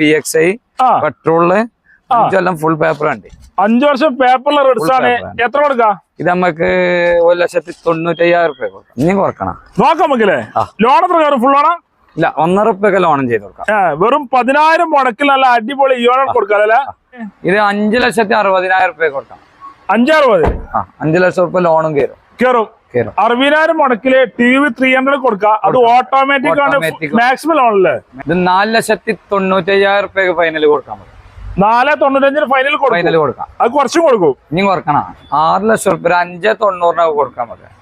V X I പെട്രോളിൽ അഞ്ചെല്ലാം full paper ഉണ്ട് അഞ്ചു വർഷം പേപ്പറിലെ റെഡ്സ് ആണ്. എത്ര കൊടുക്കാം? ഇത് നമുക്ക് ഒരു ലക്ഷത്തി തൊണ്ണൂറ്റയ്യായിരം റുപ്യ കൊടുക്കാം. ഇനിയും കുറക്കണം. നോക്കാം നമുക്കില്ലേ. ലോൺ എത്ര കയറും ഫുൾ ഓണാ ഇല്ല ഒന്നര റുപ്യൊക്കെ ലോണും ചെയ്ത് കൊടുക്കാം. വെറും പതിനായിരം മുടക്കിൽ നല്ല അടിപൊളി ഇയോണം കൊടുക്കാം അല്ലേ? ഇത് അഞ്ചു ലക്ഷത്തി അറുപതിനായിരം റുപ്യ കൊടുക്കാം അഞ്ചറുപത് ആ അഞ്ചു ലക്ഷം റുപ്യ ലോണും കയറും കയറും അറുപതിനായിരം മുടക്കിൽ ടി വി ത്രീ ഹൺഡ്രഡ് കൊടുക്ക. അത് ഓട്ടോമാറ്റിക് ആണ്. മാക്സിമം അല്ലേ? ഇത് നാല് ലക്ഷത്തി തൊണ്ണൂറ്റയ്യായിരം റുപ്യക്ക് ഫൈനൽ കൊടുക്കാൻ പറ്റും. നാല് തൊണ്ണൂറ്റഞ്ചിന് ഫൈനൽ ഫൈനൽ കൊടുക്കാം. അത് കുറച്ചും കൊടുക്കും. ഇനി കുറക്കണം. ആറ് ലക്ഷം റുപ്യ ഒരു അഞ്ച് തൊണ്ണൂറിനൊക്കെ കൊടുക്കാൻ പറ്റും.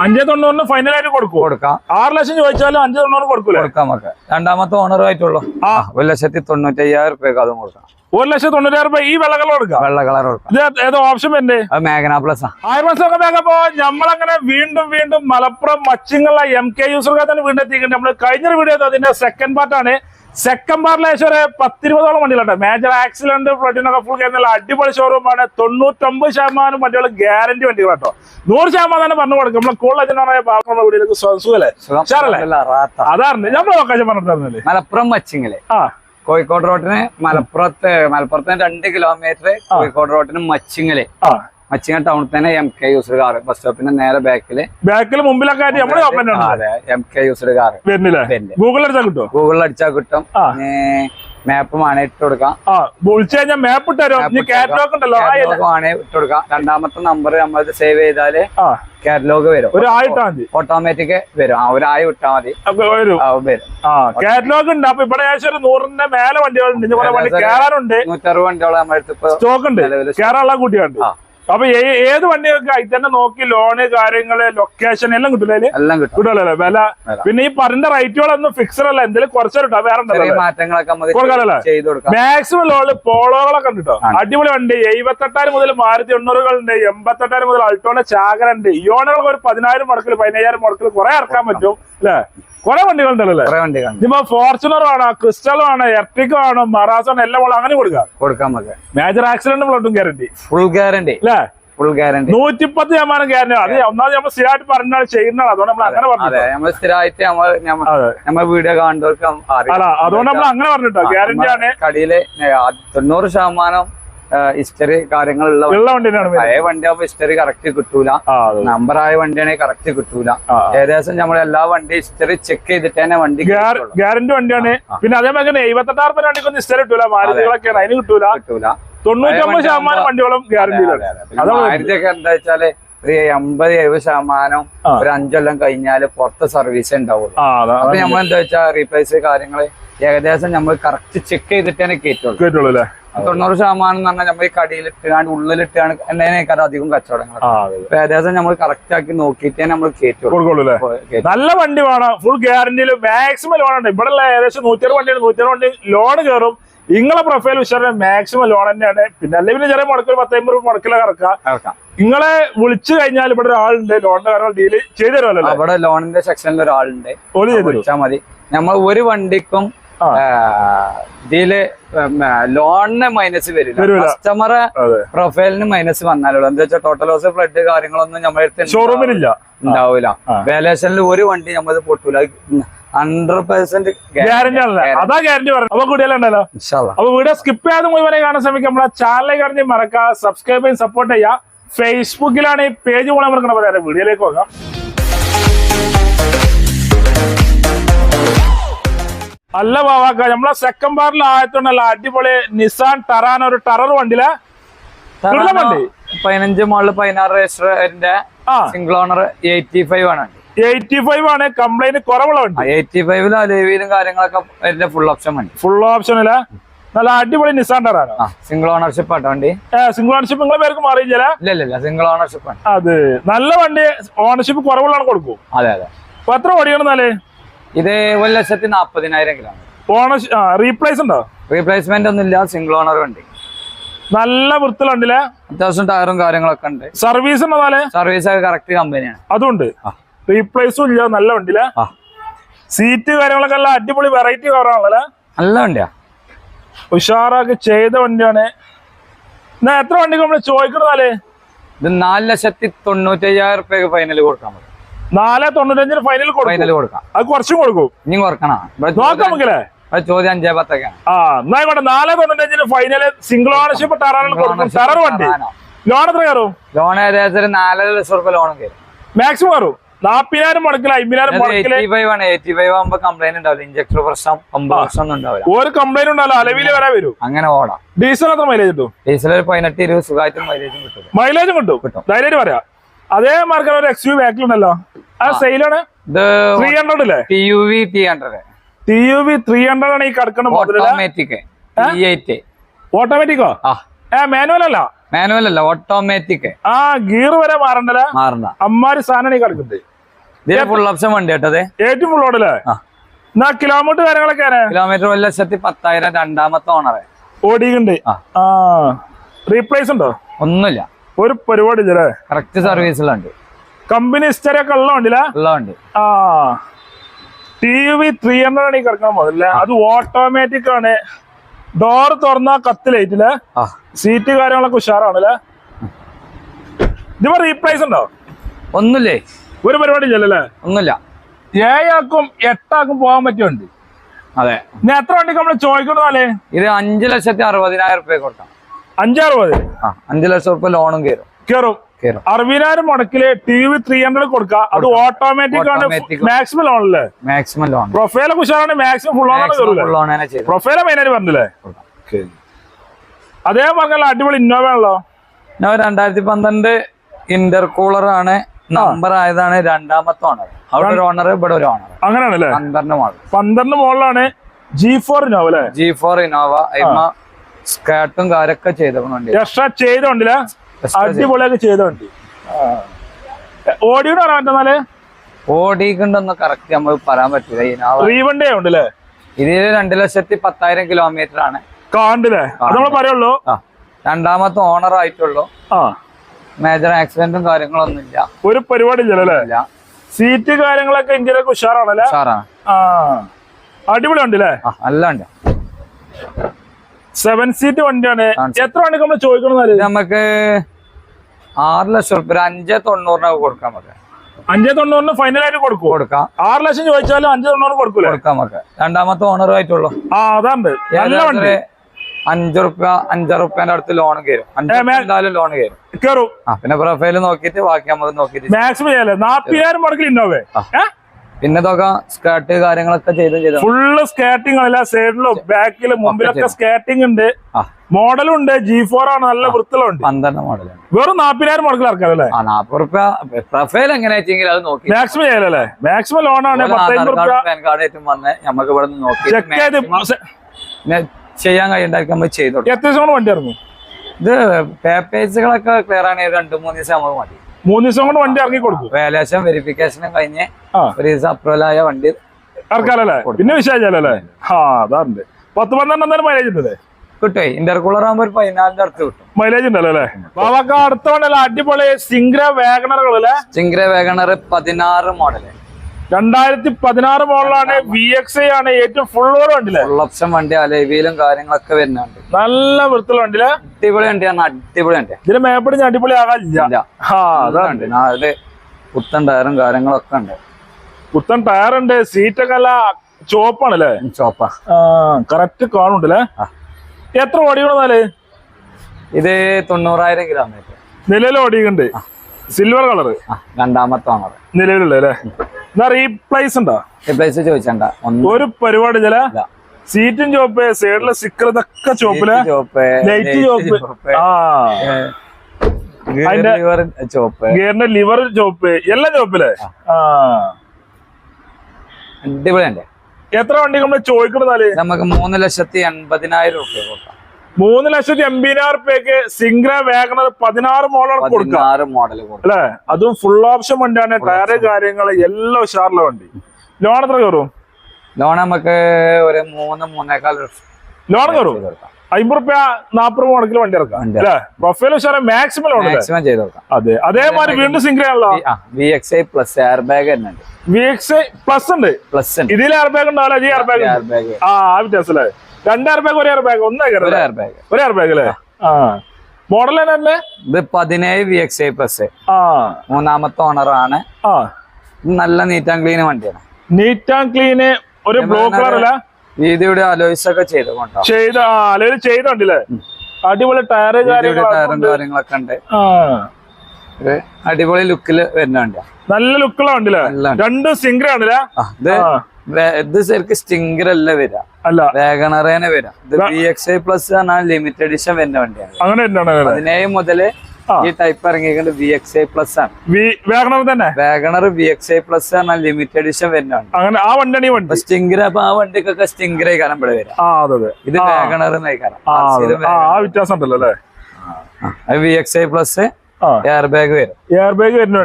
അഞ്ചേ തൊണ്ണൂറിന് ഫൈനൽ ആയിട്ട് കൊടുക്കും. കൊടുക്കാം. ആറ് ലക്ഷം ചോദിച്ചാലും അഞ്ച് തൊണ്ണൂറ് കൊടുക്കൂല? കൊടുക്കാം നമുക്ക്. രണ്ടാമത്തെ ഓണറും ആയിട്ടുള്ളൂ. ആ. ഒരു ലക്ഷത്തി തൊണ്ണൂറ്റയ്യായിരം റുപ്യക്ക് അതും കൊടുക്കാം. ഒരു ലക്ഷം തൊണ്ണൂറ്റായിരം രൂപ ഈ വെള്ള കളർ കൊടുക്കാം വെള്ള കളർ ഇത് ഏതോ ഓപ്ഷൻ അത് മേഘന പ്ലസ്. ആയിരം ഒക്കെ വേഗപ്പോ നമ്മളങ്ങനെ വീണ്ടും വീണ്ടും മലപ്പുറം മച്ചിങ്ങുള്ള എം കെ യൂസർക്കാർ തന്നെ വീണ്ടും എത്തിയിട്ടുണ്ട്. നമ്മൾ കഴിഞ്ഞൊരു വീഡിയോ അതിന്റെ സെക്കൻഡ് പാർട്ടാണ് സെക്കൻഡ് പാർട്ടിൽ ഏകദേശം ഒരു പത്തിരുപതോളം വണ്ടികളുണ്ട്. മേജർ ആക്സിഡന്റ് ഫ്ലഡിനൊക്കെ ഫുൾ കഴിഞ്ഞാൽ അടിപൊളി ഷോറൂമാണ് തൊണ്ണൂറ്റൊമ്പത് ശതമാനം വണ്ടികൾ ഗ്യാരണ്ടി വണ്ടികൾ കേട്ടോ നൂറ് ശതമാനം തന്നെ പറഞ്ഞു കൊടുക്കും. നമ്മൾ കൂടുതൽ സുഖല്ലേ? റാത്ത. അതാണ് നമ്മൾ അവകാശം പറഞ്ഞിട്ടുണ്ടായിരുന്നില്ലേ മലപ്പുറം മച്ചിങ്ങലെ. ആ. കോഴിക്കോട് റോഡിന് മലപ്പുറത്ത് മലപ്പുറത്തിന് രണ്ട് കിലോമീറ്റർ കോഴിക്കോട് റോഡിന് മച്ചിങ്ങൽ. മച്ചിങ്ങ ടൗണിൽ തന്നെ M K user car bus സ്റ്റോപ്പിന്റെ നേരെ ബാക്കിൽ ബാക്കിൽ മുമ്പിലൊക്കെ എം കെ യൂസ്ഡ് കാർ. ഗൂഗിളിൽ അടിച്ചാൽ കിട്ടും ഗൂഗിളിൽ അടിച്ചാൽ കിട്ടും. ആ. മാപ്പ് വേണേ ഇട്ട് കൊടുക്കാം. വിളിച്ചു കഴിഞ്ഞാൽ മാപ്പ് കാറ്റലോഗ് ഉണ്ടല്ലോ. ഇട്ട് കൊടുക്കാം. രണ്ടാമത്തെ നമ്പർ നമ്മൾ സേവ് ചെയ്താൽ കാറ്റലോഗ് വരും. ഒരു ആയിട്ടാ മതി. ഓട്ടോമാറ്റിക് വരും. ആ ഒരു ആയി വിട്ടാൽ മതി. കാറ്റലോഗ് ഉണ്ട്. അപ്പൊ ഇവിടെ ഏകദേശം ഒരു നൂറിന്റെ മേലെ വണ്ടികളുണ്ട്. നൂറ്ററുപത് വണ്ടിയോളം നമ്മുടെ അടുത്ത് സ്റ്റോക്ക് ഉണ്ട്. കേറാനുള്ള കയറാനുള്ള കൂട്ടിയുണ്ട്. അപ്പൊ ഏത് വണ്ടിയൊക്കെ അതിൽ തന്നെ നോക്കി ലോണ് കാര്യങ്ങൾ ലൊക്കേഷൻ എല്ലാം കിട്ടില്ല എല്ലാം കിട്ടും. വില. പിന്നെ ഈ പറഞ്ഞ റേറ്റുകളൊന്നും ഫിക്സഡ് അല്ല. എന്തെങ്കിലും കുറച്ചിട്ടോ വേറെ മാക്സിമം ലോണിൽ പോളോകളൊക്കെ ഉണ്ട് കേട്ടോ. അടിപൊളി വണ്ടി. എഴുപത്തെട്ടായിരം മുതൽ മാരുതി എണ്ണൂറുകളുണ്ട് എൺപത്തെട്ടായിരം മുതൽ അൾട്ടോണ ചാകര ഉണ്ട്. ഇയോണുകൾക്ക് ഒരു പതിനായിരം മുടക്കിൽ പതിനയ്യായിരം മുടക്കിൽ കുറെ ഇറക്കാൻ പറ്റും. അല്ലെ കുറെ വണ്ടികളുണ്ടല്ലോ കുറെ വണ്ടികളുണ്ട് ഇതിപ്പോ ഫോർച്യൂണർ ആണ് ക്രിസ്റ്റൽ ആണ് എർട്ടിക്കോ ആണ് മറാസോ ആണ് എല്ലാം ഉള്ള അങ്ങനെ കൊടുക്കാം. കൊടുക്കാം നമുക്ക്. മേജർ ആക്സിഡന്റ് ഫ്ലോട്ടും ഗ്യാരണ്ടി ഫുൾ ഗ്യാരണ്ടി അല്ലേ ഫുൾ ഗ്യാരണ്ടി നൂറ്റിപ്പത്ത് ശതമാനം ഗ്യാരണ്ടി അത് ഒന്നാമത് നമ്മൾ സ്ഥിരമായിട്ട് പറഞ്ഞാൽ ചെയ്യുന്നതാണ്. അതുകൊണ്ട് നമ്മൾ അങ്ങനെ പറഞ്ഞു നമ്മൾ സ്ഥിരമായിട്ട് നമ്മൾ നമ്മ- നമ്മൾ വീഡിയോ കാണുന്നവർക്ക് അതുകൊണ്ട് നമ്മൾ അങ്ങനെ പറഞ്ഞിട്ടോ? ഗ്യാരണ്ടി ആണ്. കടിയിലെ തൊണ്ണൂറ് ശതമാനം ഹിസ്റ്ററി കാര്യങ്ങളുള്ള. പഴയ വണ്ടിയാകുമ്പോ ഹിസ്റ്ററി കറക്റ്റ് കിട്ടൂല. നമ്പർ ആയ വണ്ടിയാണെങ്കിൽ കറക്റ്റ് കിട്ടൂല. ഏകദേശം നമ്മൾ എല്ലാ വണ്ടി ഹിസ്റ്ററി ചെക്ക് ചെയ്തിട്ട് തന്നെ വണ്ടി. ഗ്യാരണ്ടി വണ്ടിയാണ്. പിന്നെ അതേപോലെ തന്നെ രൂപ വണ്ടിക്കൊന്നും സ്ഥിരം കിട്ടൂല. മാരുതികളൊക്കെ അതിന് കിട്ടൂല. കിട്ടൂല. തൊണ്ണൂറ്റൊമ്പത് ശതമാനം വണ്ടികളും ഗ്യാരണ്ടിയിലാണ് മാരുതിയൊക്കെ എന്താ വെച്ചാൽ ഒരു എൺപത് എഴുപത് ശതമാനം ഒരു അഞ്ചൊല്ലം കഴിഞ്ഞാൽ പുറത്ത് സർവീസ് ഉണ്ടാവുള്ളൂ. അപ്പൊ നമ്മൾ എന്താ വെച്ചാൽ റീപ്ലേസ് കാര്യങ്ങൾ ഏകദേശം നമ്മൾ കറക്റ്റ് ചെക്ക് ചെയ്തിട്ട് തന്നെ കേട്ടുള്ളൂ കേട്ടുള്ളൂ അല്ലേ? തൊണ്ണൂറ് ശതമാനം എന്ന് പറഞ്ഞാൽ നമ്മൾ ഈ കടിയിലിട്ടാണ്ട് ഉള്ളിലിട്ടാണ് എണ്ണേനേക്കാൾ അധികം കച്ചവടങ്ങൾ ഏകദേശം നമ്മൾ കറക്റ്റ് ആക്കി നോക്കിയിട്ടേ നമ്മൾ കയറ്റുള്ളൂ. നല്ല വണ്ടി വേണം. ഫുൾ ഗ്യാരണ്ടിയിൽ മാക്സിമം ലോൺ ഉണ്ട്. ഇവിടെ ഏകദേശം നൂറ്റി വണ്ടിയാണ്. നൂറ്റി വണ്ടി ലോൺ കയറും നിങ്ങളെ പ്രൊഫൈൽ വിശ്വാസം മാക്സിമം ലോൺ തന്നെയാണ്. പിന്നെ അല്ലെങ്കിൽ പിന്നെ ചെറിയ മുടക്കൊരു പത്തമ്പത് രൂപ മുടക്കില കറക്കാം. നിങ്ങളെ വിളിച്ചു കഴിഞ്ഞാൽ ഇവിടെ ഒരാളുണ്ട്. ലോണിന്റെ കാര്യം ഡീൽ ചെയ്തു തരുമല്ലോ ഇവിടെ അവിടെ ലോണിന്റെ സെക്ഷനിൽ ഒരാളുണ്ട്. വിളിച്ചാൽ മതി. നമ്മൾ ഒരു വണ്ടിക്കും ഇതിൽ ലോണിന് മൈനസ് വരില്ല. വരൂല. കസ്റ്റമറെ പ്രൊഫൈലിന് മൈനസ് വന്നാലുള്ളൂ എന്താ വെച്ചാൽ ടോട്ടൽ ലോസ് ഫ്ലഡ് കാര്യങ്ങളൊന്നും നമ്മളെ ഷോറൂമിലില്ല ഉണ്ടാവില്ല. വാലേഷനിൽ ഒരു വണ്ടി നമ്മൾ പൊട്ടൂല. ഹൺഡ്രഡ് പെർസെന്റ് ഗ്യാരണ്ടി അതാ ഗ്യാരണ്ടി പറഞ്ഞു അപ്പൊ കൂടിയല്ലോ അപ്പൊ വീഡിയോ സ്കിപ്പ് ചെയ്യാതെ മുഴുവനെ കാണാൻ ശ്രമിക്കാം നമ്മളെ ചാനലിൽ കാണി മറക്കുക സബ്സ്ക്രൈബ് ചെയ്യും സപ്പോർട്ട് ചെയ്യുക. ഫേസ്ബുക്കിലാണ് ഈ പേജ് പോകണം നമുക്ക് വീഡിയോയിലേക്ക് പോകാം. അല്ല വാവാക്ക നമ്മളെ സെക്കൻഡ് ബാറിൽ ആയതുകൊണ്ടല്ല അടിപൊളി നിസാൻ ടറാൻ ഒരു ടറർ വണ്ടിയിലെ? വണ്ടി. പതിനഞ്ച് മോളിൽ പതിനാറ് രജിസ്റ്ററിന്റെ സിംഗിൾ ഓണർ എയ്റ്റി ഫൈവ് ആണ്. എയ്റ്റി ഫൈവ് ആണ് കംപ്ലൈന്റ് കുറവുള്ള വണ്ടി. എയ്റ്റി ഫൈവിലും അലേവിയിലും കാര്യങ്ങളൊക്കെ ഫുൾ ഓപ്ഷൻ വണ്ടി. ഫുൾ ഓപ്ഷൻ അല്ലേ? നല്ല അടിപൊളി നിസാൻ ടറാനോ സിംഗിൾ ഓണർഷിപ്പ് ആട്ടോ വണ്ടി. സിംഗിൾ ഓണർഷിപ്പ് നിങ്ങളെ പേർക്ക് മാറിയില്ല ഇല്ല ഇല്ല സിംഗിൾ ഓണർഷിപ്പ് ആണ്. അത് നല്ല വണ്ടി ഓണർഷിപ്പ് കുറവുള്ളതാണ് കൊടുക്കും. അതെ അതെ. അപ്പൊ എത്ര ഓടിക്കണമെന്നാലേ ഇത് ഒരു ലക്ഷത്തി നാപ്പതിനായിരം ഓണർഷിപ്പ് ആ റീപ്ലേസ് ഉണ്ടോ? റീപ്ലേസ്മെന്റ് ഒന്നും ഇല്ല സിംഗിൾ ഓണർ വണ്ടി നല്ല വൃത്തിലുണ്ടല്ലേ അത്യാവശ്യം ടയറും കാര്യങ്ങളൊക്കെ ഉണ്ട്. സർവീസ് സർവീസ് ഒക്കെ കറക്റ്റ് കമ്പനിയാണ് അതുണ്ട്. റീപ്ലേസും ഇല്ല നല്ല വണ്ടിയിലെ സീറ്റ് കാര്യങ്ങളൊക്കെ എല്ലാം അടിപൊളി വെറൈറ്റി കവറാണല്ലേ നല്ല വണ്ടിയാ. ഉഷാറാക്കി ചെയ്ത വണ്ടിയാണ്. എന്നാ എത്ര വണ്ടിക്ക് നമ്മൾ ചോദിക്കണതാലേ ഇത് നാല് ലക്ഷത്തി തൊണ്ണൂറ്റയ്യായിരം റുപ്യക്ക് ഫൈനൽ കൊടുക്കാൻ പറ്റും. നാല് തൊണ്ണൂറ്റഞ്ചിന് ഫൈനൽ കൊടുക്കും. ഫൈനൽ കൊടുക്കാം. അത് കുറച്ചും കൊടുക്കും. ഇനി കുറക്കണം നോക്കാം ചോദ്യം അഞ്ചേ പത്തൊക്കെയാണ്. ആ എന്നാ ആയിക്കോട്ടെ. നാല് തൊണ്ണൂറ്റഞ്ചിന് ഫൈനൽ സിംഗിൾ ഓണർഷിപ്പ് കൊടുക്കും ടെറർ വണ്ടി. ലോൺ എത്ര കയറും? ലോൺ ഏകദേശം ഒരു നാലര ലക്ഷം റുപ്യ ലോണും കയറും. മാക്സിമം കയറും. നാപ്പതിനായിരം മുടക്കില്ല അമ്പതിനായിരം മുടക്കിൽ എയ്റ്റി ഫൈവ് ആണ്. എയ്റ്റി ഫൈവ് ആകുമ്പോ കംപ്ലൈന്റ് ഉണ്ടാവില്ല. ഇഞ്ചക്ടർ പ്രശ്നം ഒമ്പത് പ്രശ്നം ഒന്നും ഉണ്ടാവില്ല. ഒരു കംപ്ലൈന്റ് ഉണ്ടാവില്ല. അലവിൽ വരാൻ വരും. അങ്ങനെ ഓടാം. ഡീസൽ എത്ര മൈലേജ് കിട്ടും? ഡീസൽ ഒരു പതിനെട്ട് ഇരുപത് സുഖമായിട്ടും മൈലേജും കിട്ടും. മൈലേജും കിട്ടും. കിട്ടും. ധൈര്യം പറയാം. അതേ മാർക്കാണ് ഒരു എക്സ് യു ബാക്കിലുണ്ടല്ലോ ആ സെയിലാണ് ത്രീ ഹൺഡ്രഡ് അല്ലേ T U V three hundred T U V three hundred ആണ് ഈ കിടക്കുന്ന ഓട്ടോമാറ്റിക് ഓട്ടോമാറ്റിക്കോ ഏ? മാനുവൽ അല്ല? മാനുവൽ അല്ല ഓട്ടോമാറ്റിക് ആ ഗിയർ വരെ മാറണ്ടല്ലേ? മാറണ്ട. അമ്മാര് സാധനമാണ് ഈ കിടക്കുന്നത്. ഇതിന് ഫുൾ ഓപ്ഷൻ വണ്ടി കേട്ടത് ഏറ്റവും ഫുൾ ഓടല്ലേ എന്നാ കിലോമീറ്റർ കാര്യങ്ങളൊക്കെ കിലോമീറ്റർ ഒരു ലക്ഷത്തി പത്തായിരം രണ്ടാമത്തെ ഓണറെ ഓടിയുണ്ട് റീപ്ലേസ് ഉണ്ടോ? ഒന്നുമില്ല. ഒരു പരിപാടി ഇല്ലേ? കറക്റ്റ് സർവീസിലുണ്ട് കമ്പനി ഹിസ്റ്ററി ഉള്ള ആ. ടി വി ത്രീ ഹൺഡ്രഡ് ആണ് ഈ കിടക്കാൻ പോകുന്നില്ല അത് ഓട്ടോമാറ്റിക് ആണ്. ഡോർ തുറന്ന കത്ത് ആ. സീറ്റ് കാര്യങ്ങളൊക്കെ ഉഷാറാണല്ലേ? ഇതിപ്പോ റീപ്ലേസ് ഉണ്ടോ? ഒന്നുമില്ലേ? ഒരു പരിപാടി ഇല്ലല്ലേ ഒന്നുമില്ല. ഏഴാക്കും എട്ടാക്കും പോകാൻ പറ്റിയ വണ്ടി. അതെ. ഇനി എത്ര വണ്ടിക്ക് നമ്മൾ ചോദിക്കണതാലേ ഇത് അഞ്ചു ലക്ഷത്തി അറുപതിനായിരം റുപ്യ കൊടുക്കാം അഞ്ചറുപത് ആ അഞ്ച് ലക്ഷം റുപ്യ ലോണും കയറും കയറും കയറും അറുപതിനായിരം മുടക്കിൽ ടി വി ത്രീ ഹൺഡ്രഡ് കൊടുക്ക. അത് ഓട്ടോമാറ്റിക് ആണ്. മാക്സിമം ലോൺ അല്ലേ? മാക്സിമം ലോൺ പ്രൊഫൈലെ ഉഷാറാണ് മാക്സിമം ഫുൾ ലോൺ പ്രൊഫൈല മെയിനായിട്ട് പറഞ്ഞില്ലേ? അതേ പറഞ്ഞല്ലോ അടിപൊളി ഇന്നോവ ആണല്ലോ. ഇന്നോവ രണ്ടായിരത്തി പന്ത്രണ്ട് ഇന്റർ കൂളർ ആണ് നമ്പർ ആയതാണ് രണ്ടാമത്തെ ഓണർ അവിടെ ഒരു ഓണർ ഇവിടെ ഒരു ഓണർ അങ്ങനെയാണല്ലേ പന്ത്രണ്ട് മോഡൽ പന്ത്രണ്ട് മോഡലാണ് ജി ഫോർ ഇന്നോവ അല്ലേ? ജി ഫോർ ഇനോവ അയിമ സ്കാട്ടും കാര്യമൊക്കെ ചെയ്തോണ്ട് എക്സ്ട്രാ ചെയ്ത വണ്ടിയില്ല അടിപൊളിയൊക്കെ ചെയ്തോണ്ടി ഓടിയോട് പറയാൻ പറ്റുന്നാൽ ഓടിക്കുണ്ടൊന്നും കറക്റ്റ് നമ്മൾ പറയാൻ പറ്റില്ല ഇനോവ റീ വണ്ടി ഉണ്ടല്ലേ ഇതിൽ രണ്ടു ലക്ഷത്തി പത്തായിരം കിലോമീറ്റർ ആണ്. കാണ്ടില്ലേ നമ്മൾ പറയുള്ളൂ. രണ്ടാമത്തെ ഓണർ ആയിട്ടുള്ളൂ. മേജർ ആക്സിഡന്റും കാര്യങ്ങളൊന്നും ഇല്ല. ഒരു പരിപാടി ഇല്ല. സീറ്റ് കാര്യങ്ങളൊക്കെ ഇന്ത്യയിലൊക്കെ ഉഷാറാണല്ലേ ഉഷാറാണ്. അടിപൊളി ഉണ്ടല്ലേ അല്ലാണ്ട് സെവൻ സീറ്റ് വണ്ടിയാണ്. എത്ര വണ്ടി നമ്മൾ ചോദിക്കണം നമുക്ക് ആറ് ലക്ഷം റുപ്യ ഒരു അഞ്ച് തൊണ്ണൂറിനൊക്കെ കൊടുക്കാം നമുക്ക് അഞ്ചേ തൊണ്ണൂറിന് ഫൈനൽ ആയിട്ട് കൊടുക്കും. കൊടുക്കാം. ആറ് ലക്ഷം ചോദിച്ചാലും അഞ്ച് തൊണ്ണൂറ് കൊടുക്കൂലേ? കൊടുക്കാം നമുക്ക് രണ്ടാമത്തെ ഓണർ ആയിട്ടുള്ളൂ. ആ അതാണ് നല്ല വണ്ടി. അഞ്ച് റുപ്യ അഞ്ചര റുപ്യന്റെ അടുത്ത് ലോൺ കയറും എന്തായാലും ലോൺ കയറും കയറും ആ പിന്നെ പ്രൊഫൈൽ നോക്കിയിട്ട് ബാക്കി നമുക്ക് നോക്കിയിട്ട് മാക്സിമം നാപ്പതിനായിരം മുടക്കിൽ ഇന്നോവേ. പിന്നെ ഇതൊക്കെ സ്കേർട്ട് കാര്യങ്ങളൊക്കെ ചെയ്ത് ചെയ്തു ഫുള്ള് സ്കേറ്റിംഗ് അല്ല സൈഡിലും ബാക്കിലും മുമ്പിലൊക്കെ സ്കേർട്ടിംഗ് സ്കേറ്റിംഗ് ഉണ്ട്. മോഡലും ഉണ്ട് ജി ഫോർ ആണ്. നല്ല വൃത്തിലുണ്ട്. പന്ത്രണ്ട് മോഡൽ വെറും നാപ്പതിനായിരം മുടക്കിൽ ഇറക്കാം അല്ലേ? നാപ്പത് റുപ്യ പ്രൊഫൈൽ എങ്ങനെ വെച്ചെങ്കിൽ അത് നോക്കി. മാക്സിമം ചെയ്യാലല്ലേ മാക്സിമം ലോൺ ആണ്. പാൻ കാർഡ് വന്ന് നമുക്ക് ഇവിടെ നോക്കി ചെയ്യാൻ കഴിയുണ്ടായിരിക്കും നമ്മൾ ചെയ്തോളൂ എത്ര ദിവസം വണ്ടി ഇറങ്ങും? ഇത് പേപ്പേഴ്സുകളൊക്കെ ക്ലിയർ ആണ് രണ്ട് മൂന്ന് ദിവസം നമ്മൾ മതി. മൂന്ന് ദിവസം കൊണ്ട് വണ്ടി ഇറങ്ങി കൊടുക്കും. വേലേശം വെരിഫിക്കേഷനും കഴിഞ്ഞ് ഒരു ദിവസം അപ്രൂവൽ ആയ വണ്ടി ഇറക്കാലല്ലേ? പിന്നെ വിശേഷല്ലേ ആ അതാറുണ്ട് പത്ത് പന്ത്രണ്ട് എന്തായാലും മൈലേജ് ഉണ്ടല്ലേ? കിട്ടുവേ. ഇന്റർകൂളർ ആകുമ്പോൾ ഒരു പതിനാലിന്റെ അടുത്ത് കിട്ടും. മൈലേജ് ഉണ്ടല്ലേ അല്ലേ? ബാബാക്ക അടുത്ത അടിപൊളി സിംഗ്ര വേഗണറുകൾ സിംഗ്ര വേഗണർ പതിനാറ് മോഡൽ രണ്ടായിരത്തി പതിനാറ് മോഡലാണ് വി എക്സ് ഐ ആണ് ഏറ്റവും ഫുൾ ഓർ വണ്ടിയിലെ. ഫുൾ ഓപ്ഷൻ വണ്ടി അലവിയിലും കാര്യങ്ങളൊക്കെ വരുന്നുണ്ട്. നല്ല വൃത്തിയുള്ള വണ്ടിയിലെ. അടിപൊളി വണ്ടിയാണ് അടിപൊളി വണ്ടി. ഇതിന് മേപ്പടി അടിപൊളി ആകാനില്ല അതാണ്. നാല് പുത്തൻ ടയറും കാര്യങ്ങളൊക്കെ ഉണ്ട്. പുത്തൻ ടയർ ഉണ്ട് സീറ്റൊക്കെ അല്ല ചോപ്പാണല്ലേ ചോപ്പ കറക്റ്റ് കാണുണ്ടല്ലേ. എത്ര ഓടിക്കണമെന്നാൽ ഇത് തൊണ്ണൂറായിരം കിലോമീറ്റർ നിലയിൽ ഓടിക്കുന്നുണ്ട്. സിൽവർ കളർ രണ്ടാമത്തെ ഓണർ നിലവിലുള്ള അല്ലേ? എന്നാ റീപ്ലേസ് ഉണ്ടോ? റീപ്ലേസ് ചോദിച്ചണ്ട. ഒരു പരിപാടി ചില സീറ്റും ചോപ്പ് സൈഡിലെ സ്റ്റിക്കർ ഇതൊക്കെ ചോപ്പിൽ ലൈറ്റ് ചോപ്പ് ആ. ചോപ്പ് ഗിയറിന്റെ ലിവർ ചോപ്പ് എല്ലാം ചോപ്പിലെ ആ. എത്ര വണ്ടി നമ്മൾ ചോദിക്കണതാൽ നമുക്ക് മൂന്ന് ലക്ഷത്തി എൺപതിനായിരം റുപ്യ കൊടുക്കാം. മൂന്ന് ലക്ഷത്തി എൺപതിനായിരം റുപ്യക്ക് സിംഗ്ര വാഗണർ പതിനാറ് മോളാണ് കൊടുക്കാം മോഡൽ അല്ലേ? അതും ഫുൾ ഓപ്ഷൻ വണ്ടിയാണ്. ടയറ് കാര്യങ്ങൾ എല്ലാം ഉഷാറിലെ വണ്ടി. ലോൺ എത്ര കയറും? ലോൺ നമുക്ക് ഒരു മൂന്ന് മൂന്നേക്കാൾ ലോൺ കയറും? അമ്പത് റുപ്യ നാപ്പത് മുടക്കിൽ വണ്ടി ഇറക്കാം. അല്ലേ? പ്രൊഫൈൽ ഉഷാറ് മാക്സിമം ലോൺ മാക്സിമം ചെയ്ത് അതെ. അതേമാതിരി വീണ്ടും സിംഗ്ര ആണല്ലോ? V X I plus air bag തന്നെ വി എക്സ് ഐ പ്ലസ് ഉണ്ട്. പ്ലസ് ഉണ്ട്. ഇതിൽ എയർ ബാഗ് ഉണ്ടാവില്ല എയർ ബാഗ് ആ വ്യത്യാസം അല്ലേ രണ്ട് എയർ ബാഗ് ഒരു എയർ ബാഗ് ഒന്നേ ഒരു എയർ ബാഗ് ഒരു എയർ ബാഗ് അല്ലേ? ആ. മോഡൽ തന്നെ ഇത് പതിനേഴ് വി എക്സ് ഐ പ്ലസ് ആ. മൂന്നാമത്തെ ഓണറാണ് ആ. നല്ല നീറ്റ് ആൻഡ് ക്ലീൻ വണ്ടിയാണ്. നീറ്റ് ആൻഡ് ക്ലീന് ഒരു ബ്ലൂ കളർ അല്ല? അലോയ്സ് ഒക്കെ ചെയ്ത് കൊണ്ടോ. ചെയ്ത അല്ലെങ്കിൽ ചെയ്തോണ്ടില്ലേ? അടിപൊളി ടയറ് കാര്യങ്ങളൊക്കെ ഉണ്ട്. ഒരു അടിപൊളി ലുക്കിൽ വരുന്ന വണ്ടിയാ. നല്ല ലുക്കുള്ള വണ്ടില്ലേ നല്ല വണ്ടി. രണ്ട് സിംഗ്ര ആണല്ലേ ഇത് ഇത് ശരിക്കും സ്റ്റിങ്കർ അല്ല വരിക. അല്ല. വേഗണറേനെ വരാം ഇത് ബി എക്സ് ഐ പ്ലസ് പറഞ്ഞാൽ ലിമിറ്റഡ് എഡിഷൻ വരുന്ന വണ്ടിയാണ്. അങ്ങനെ പതിനേഴ് മുതൽ ഈ ടൈപ്പ് ഇറങ്ങിയിട്ടുണ്ട് വി എക്സ് ഐ പ്ലസ് ആണ്. വേഗണർ തന്നെ? Wagon R V X I plus പറഞ്ഞാൽ ലിമിറ്റഡ് എഡിഷൻ വരുന്ന വണ്ടി. അങ്ങനെ ആ വണ്ടിയാണ് ഈ വണ്ടി. സ്റ്റിങ്കർ അപ്പൊ ആ വണ്ടിക്കൊക്കെ സ്റ്റിങ്കർ ആയിക്കാരം ഇവിടെ വരാം ഇത് വേഗണർ ആയിക്കാരം. ആ വ്യത്യാസം ഉണ്ടല്ലോ അല്ലേ? V X I plus air bag വരും. എയർ ബാഗ് വരുന്ന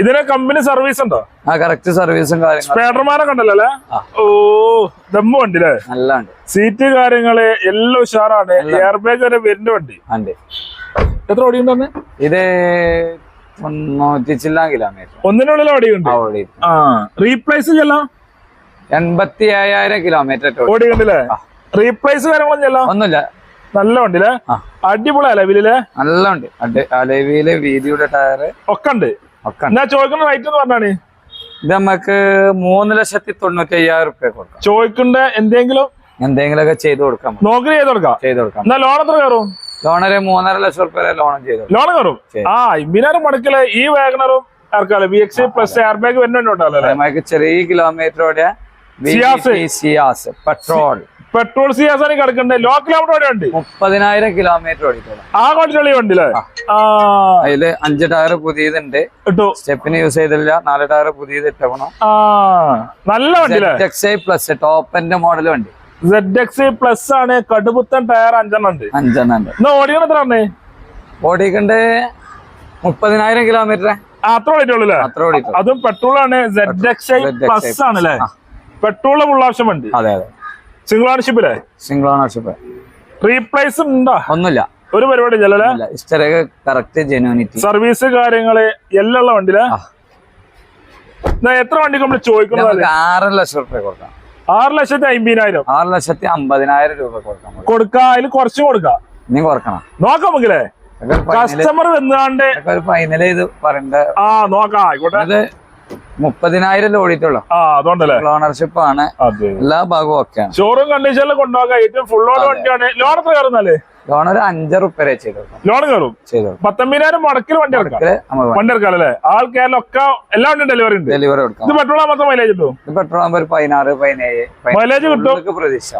ഇതിന് കമ്പനി സർവീസ് ഉണ്ടോ? ആ കറക്റ്റ് സർവീസും സ്പേഡർമാനൊക്കെ ഉണ്ടല്ലോ അല്ലേ? ഓ ദമ്മ വണ്ടി അല്ലേ? നല്ല സീറ്റ് കാര്യങ്ങൾ എല്ലാം ഉഷാറാണ്. എയർ ബാഗ് വരെ വരുന്ന വണ്ടി. എത്ര ഓടിയുണ്ടെന്ന് ഇത് കിലോമീറ്റർ. ഒന്നിനുള്ളിൽ ഓടിയുണ്ട് ആ ഓടി ആ റീപ്ലേസ് ചെല്ലാം? എൺപത്തി ഏഴായിരം കിലോമീറ്റർ ഓടിയുണ്ടല്ലേ റീപ്ലേസ് കാര്യങ്ങളൊന്നും ചെല്ലാം? ഒന്നുമില്ല. നല്ല വണ്ടിയില്ലേ ആ. അടിപൊളി അലവിലെ നല്ല ഉണ്ട് അലവിയിലെ വീതിയുടെ ടയറ്. ഒക്കെ ഉണ്ട്. ഞാൻ ചോദിക്കുന്ന റേറ്റ് എന്ന് പറഞ്ഞാണ് ഇത് നമുക്ക് മൂന്ന് ലക്ഷത്തി തൊണ്ണൂറ്റി അയ്യായിരം റുപ്യ കൊടുക്കാം. ചോദിക്കണ്ട എന്തെങ്കിലും എന്തെങ്കിലുമൊക്കെ ചെയ്ത് കൊടുക്കാം നോക്കി ചെയ്ത് കൊടുക്കാം. ചെയ്ത് കൊടുക്കാം. എന്നാ ലോൺ എത്ര കയറും? ലോണൊരു മൂന്നര ലക്ഷം റുപ്യ ലോൺ ചെയ്തു ലോൺ കയറും. ആ ഇമ്മിനാറ് മടക്കിൽ ഈ വാഗണറും ഇറക്കാലോ B X plus air bag വരുന്നുണ്ടല്ലോ ചെറിയ കിലോമീറ്ററോടെ petrol Ciaz. Petrol C S ആണ് കിടക്കണ്ടേ ലോ കിലോമീറ്റർ ഓടി ഉണ്ട്. മുപ്പതിനായിരം കിലോമീറ്റർ ഓടിക്കണം ആ കോട്ടിലുള്ള വണ്ടി അല്ലേ അതിൽ അഞ്ച് ടയർ പുതിയതുണ്ട്. ഇട്ടു. സ്റ്റെപ്പിന് യൂസ് ചെയ്തില്ല. നാല് ടയർ പുതിയത് ഇട്ടണം നല്ല വണ്ടി ടോപ്പ് പ്ലസ് ടോപ്പിന്റെ മോഡൽ വണ്ടി. സെഡ് എക്സ് പ്ലസ് ആണ്. കടുപുത്തൻ ടയർ അഞ്ചെണ്ണം ഉണ്ട്. അഞ്ചെണ്ണം ഉണ്ട്. എന്നാ ഓടിക്കണ എത്ര ആണ് ഓടിക്കണ്ട് മുപ്പതിനായിരം കിലോമീറ്റർ അത്ര ഓടിയിട്ടുള്ളൂ അത്ര ഓടി അതും പെട്രോൾ. ആണ് Z X plus. Petrol full ആവശ്യം വണ്ടി അതെ അതെ. സിംഗിൾ ഓണർഷിപ്പില്ലേ സിംഗിൾ ഓണർഷിപ്പ് റീപ്ലേസ് ഉണ്ടോ? ഒന്നുമില്ല. ഒരു പരിപാടി കറക്റ്റ് സർവീസ് കാര്യങ്ങൾ എല്ലാം ഉള്ള വണ്ടിയിലെ? എത്ര വണ്ടി നമ്മൾ ചോദിക്കുന്നത് ആറ് ലക്ഷം റുപ്യ കൊടുക്കാം. ആറ് ലക്ഷത്തി അമ്പതിനായിരം. ആറ് ലക്ഷത്തി അമ്പതിനായിരം രൂപ കൊടുക്കാം കൊടുക്കാം അതിൽ കുറച്ചും കൊടുക്കാം? നീ കൊടുക്കണം. നോക്കാം നമുക്കില്ലേ? കസ്റ്റമർ വന്നാണ്ട് ഫൈനൽ ചെയ്ത് പറയണ്ട. ആ നോക്കാം ആയിക്കോട്ടെ. മുപ്പതിനായിരം ഓടിയിട്ടുള്ളൂ. അതുകൊണ്ടല്ലേ? ഓണർഷിപ്പ് ആണ്. എല്ലാ ഭാഗവും ഒക്കെ ഷോറൂം കണ്ടീഷനിൽ കൊണ്ടുപോകാം ഏറ്റവും ഫുൾ ഓൺ വണ്ടിയാണ്. ലോൺ എത്ര കയറുന്നാൽ? ലോൺ ഒരു അഞ്ച് റുപ്യ വരെ ചെയ്ത് ലോൺ കയറും? ചെയ്തു പത്തൊമ്പതിനായിരം മുടക്കിൽ വണ്ടി വണ്ടി എടുക്കാം അല്ലേ? ആൾക്കാരിലൊക്കെ എല്ലാ വണ്ടിയും ഡെലിവറി ഉണ്ട്. ഡെലിവറി ഇത് കൊടുക്കാം പെട്രോൾ മാത്രം മൈലേജ് കിട്ടും? ഇത് പെട്രോൾ ആകുമ്പോൾ ഒരു പതിനാറ് പതിനേഴ്. മൈലേജ് കിട്ടും? പ്രതീക്ഷ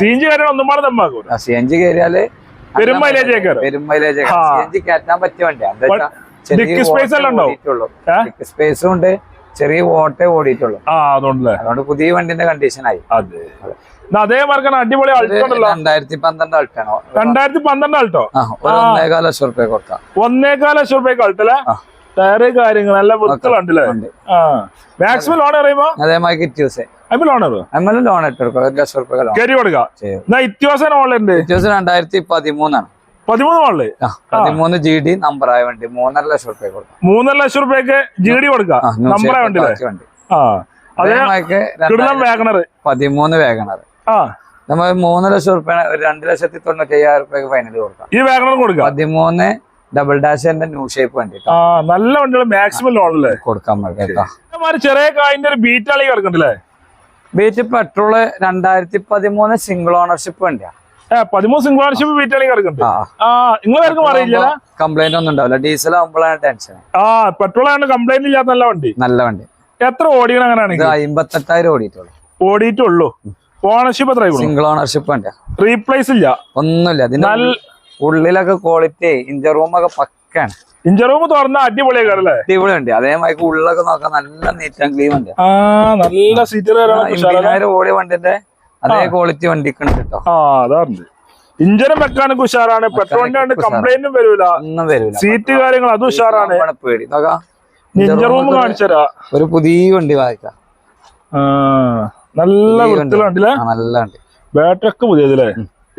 സി ജി കാര്യം ഒന്നും പാടെ സി എൻ ജി കയറിയാൽ പെരും മൈലേജ് പെരും മൈലേജ് സി എൻ ജി കയറ്റാൻ പറ്റിയ വണ്ടിയാണ് എല്ലാം ഉണ്ടാവും? ഡിക്ക് സ്പേസും ഉണ്ട്. ചെറിയ ഓട്ടേ ഓടിയിട്ടുള്ളൂ. ആ അതുകൊണ്ടല്ലേ? അതുകൊണ്ട് പുതിയ വണ്ടിന്റെ കണ്ടീഷനായി അതെ. അതേ മാർക്കാണ് അടിപൊളി രണ്ടായിരത്തി പന്ത്രണ്ട് അൾട്ടാണോ രണ്ടായിരത്തി പന്ത്രണ്ട് അൾട്ടോ ഒന്നേകാല ലക്ഷം റുപ്യ കൊടുക്കാം ഒന്നേകാല ലക്ഷം രൂപയ്ക്ക് അൾട്ടല്ലേ. ടയറ് കാര്യങ്ങൾ നല്ല മാക്സിമം ലോൺ അറിയുമ്പോ അതേമാതിരി കിറ്റ്യൂസ് ലോൺ അറിയോ? നമ്മൾ ലോൺ ഇട്ട് കൊടുക്കാം. ഒരു ലക്ഷം റുപ്യ ലോൺ കൊടുക്കാം. രണ്ടായിരത്തി പതിമൂന്നാണ് പതിമൂന്ന് മോളിൽ പതിമൂന്ന് ജി ഡി നമ്പർ ആയ വണ്ടി മൂന്നര ലക്ഷം റുപ്യ കൊടുക്കാം. മൂന്നര ലക്ഷം രൂപയ്ക്ക് ജി ഡി കൊടുക്കാം നമ്പർ ആയ വണ്ടി. ആ. അതേമാതിരി പതിമൂന്ന് വേഗണർ ആ. നമ്മൾ മൂന്ന് ലക്ഷം റുപ്യ രണ്ട് ലക്ഷത്തി തൊണ്ണൂറ്റി അയ്യായിരം റുപ്യക്ക് ഫൈനൽ കൊടുക്കാം. ഈ വേഗണർ കൊടുക്കാം പതിമൂന്ന് ഡബിൾ ഡാഷിന്റെ ന്യൂ ഷേപ്പ് വണ്ടി നല്ല വണ്ടികൾ മാക്സിമം ലോൺ അല്ലേ? കൊടുക്കാൻ ചെറിയ കായിന്റെ ഒരു ബീറ്റാളി കിടക്കണ്ടല്ലേ ബീറ്റ് പെട്രോൾ രണ്ടായിരത്തി പതിമൂന്ന് സിംഗിൾ ഓണർഷിപ്പ് വണ്ടിയാ. ഏ പതിമൂന്ന് കിടക്കുന്നുണ്ട്. ആ ആ. നിങ്ങൾ ആർക്കും അറിയില്ല കംപ്ലൈന്റ് ഒന്നും ഉണ്ടാവില്ല. ഡീസൽ ആകുമ്പോഴാണ് ടെൻഷൻ ആ പെട്രോൾ ആണ് കംപ്ലൈന്റ് ഇല്ലാത്ത നല്ല വണ്ടി. നല്ല വണ്ടി. എത്ര ഓടിക്കണം ഇത് അങ്ങനെയാണെങ്കിൽ അമ്പത്തെട്ടായിരം ഓടിയിട്ടുള്ളൂ. ഓടിയിട്ടുള്ളൂ ഓണർഷിപ്പ് എത്ര സിംഗിൾ ഓണർഷിപ്പ് റീപ്ലേസ് ഇല്ല. ഒന്നുമില്ല. നല്ല- ഉള്ളിലൊക്കെ ക്വാളിറ്റി ഇഞ്ചർ ഒക്കെ പക്കാണ് ഇഞ്ചർ റൂം തുറന്ന അടിപൊളിയാക്കാരം അല്ലേ? അടിപൊളി വണ്ടി അതേമാതിരി ഉള്ളിലൊക്കെ നോക്കാൻ നല്ല നീറ്റ് ആൻഡ് ക്ലീൻ ഉണ്ട്. ആ നല്ല ഓടിയ വണ്ടിന്റെ അതേ ക്വാളിറ്റി വണ്ടിക്ക് ഉണ്ട് കേട്ടോ ആ ഇഞ്ചനും മെക്കാനിക് ഉഷാറാണ്. പെട്രോളിന്റെ കംപ്ലൈന്റും വരൂല. സീറ്റ് കാര്യങ്ങൾ അത് ഉഷാറാണ്. പേടി. റൂം കാണിച്ചരാ ഒരു പുതിയ വണ്ടി വായിക്കാം നല്ല. വൃത്തിലുണ്ടല്ലേ നല്ല പുതിയതല്ലേ?